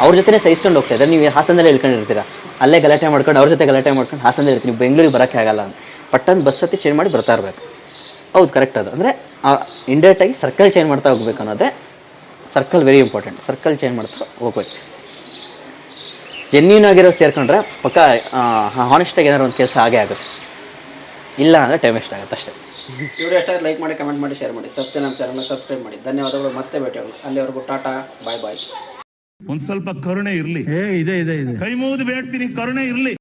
ಅವ್ರ ಜೊತೆ ಸಹಿಸ್ಕೊಂಡು ಹೋಗ್ತಾ ಇದ್ದಾರೆ ನೀವು ಹಾಸನದಲ್ಲೇ ಇಳ್ಕೊಂಡಿರ್ತೀರ? ಅಲ್ಲೇ ಗಲಾಟೆ ಮಾಡ್ಕೊಂಡು ಅವ್ರ ಜೊತೆ ಗಲಾಟೆ ಮಾಡ್ಕೊಂಡು ಹಾಸನದಲ್ಲಿ ಇರ್ತೀವಿ ನೀವು ಬೆಂಗಳೂರಿಗೆ ಬರೋಕ್ಕೆ ಆಗಲ್ಲ ಅಂತ. ಪಟ್ಟಂತ ಬಸ್ ಹತ್ತಿ ಚೇಂಜ್ ಮಾಡಿ ಬರ್ತಾ ಇರಬೇಕು. ಹೌದು ಕರೆಕ್ಟ್ ಅದು. ಅಂದರೆ ಇಂಡೈರೆಕ್ಟಾಗಿ ಸರ್ಕಲ್ ಚೇಂಜ್ ಮಾಡ್ತಾ ಹೋಗ್ಬೇಕು ಅನ್ನೋದೇ circle very important circle change ಮಾಡ್ತಾ ಹೋಗ್ಬೇಕು. ಜೆನ್ಯೂನ್ ಆಗಿರೋ ಸೇರ್ಕೊಂಡ್ರೆ ಪಕ್ಕ ಹಾನೆಸ್ಟಾಗಿ ಏನಾದ್ರು ಒಂದು ಕೆಲಸ ಹಾಗೆ ಆಗುತ್ತೆ. ಇಲ್ಲ ಅಂದರೆ ಟೈಮ್ ವೇಸ್ಟ್ ಆಗುತ್ತೆ ಅಷ್ಟೇ. ಇವರು ಎಷ್ಟಾದ್ರು ಲೈಕ್ ಮಾಡಿ ಕಮೆಂಟ್ ಮಾಡಿ ಶೇರ್ ಮಾಡಿ. ಸತ್ಯ ನಮ್ಮ ಚಾನಲ್ನ ಸಬ್ಸ್ಕ್ರೈಬ್ ಮಾಡಿ. ಧನ್ಯವಾದಗಳು. ಮತ್ತೆ ಭೇಟಿ ಆಗೋಣ. ಅಲ್ಲಿವರೆಗೂ ಟಾಟಾ ಬಾಯ್ ಬಾಯ್ ಒಂದ್ ಸ್ವಲ್ಪ ಕರುಣೆ ಇರಲಿ. ಏ ಇದೆ ಇದೆ ಇದೆ. ಕೈ ಮುಗಿದು ಬೇಡ್ತೀನಿ. ಕರುಣೆ ಇರ್ಲಿ.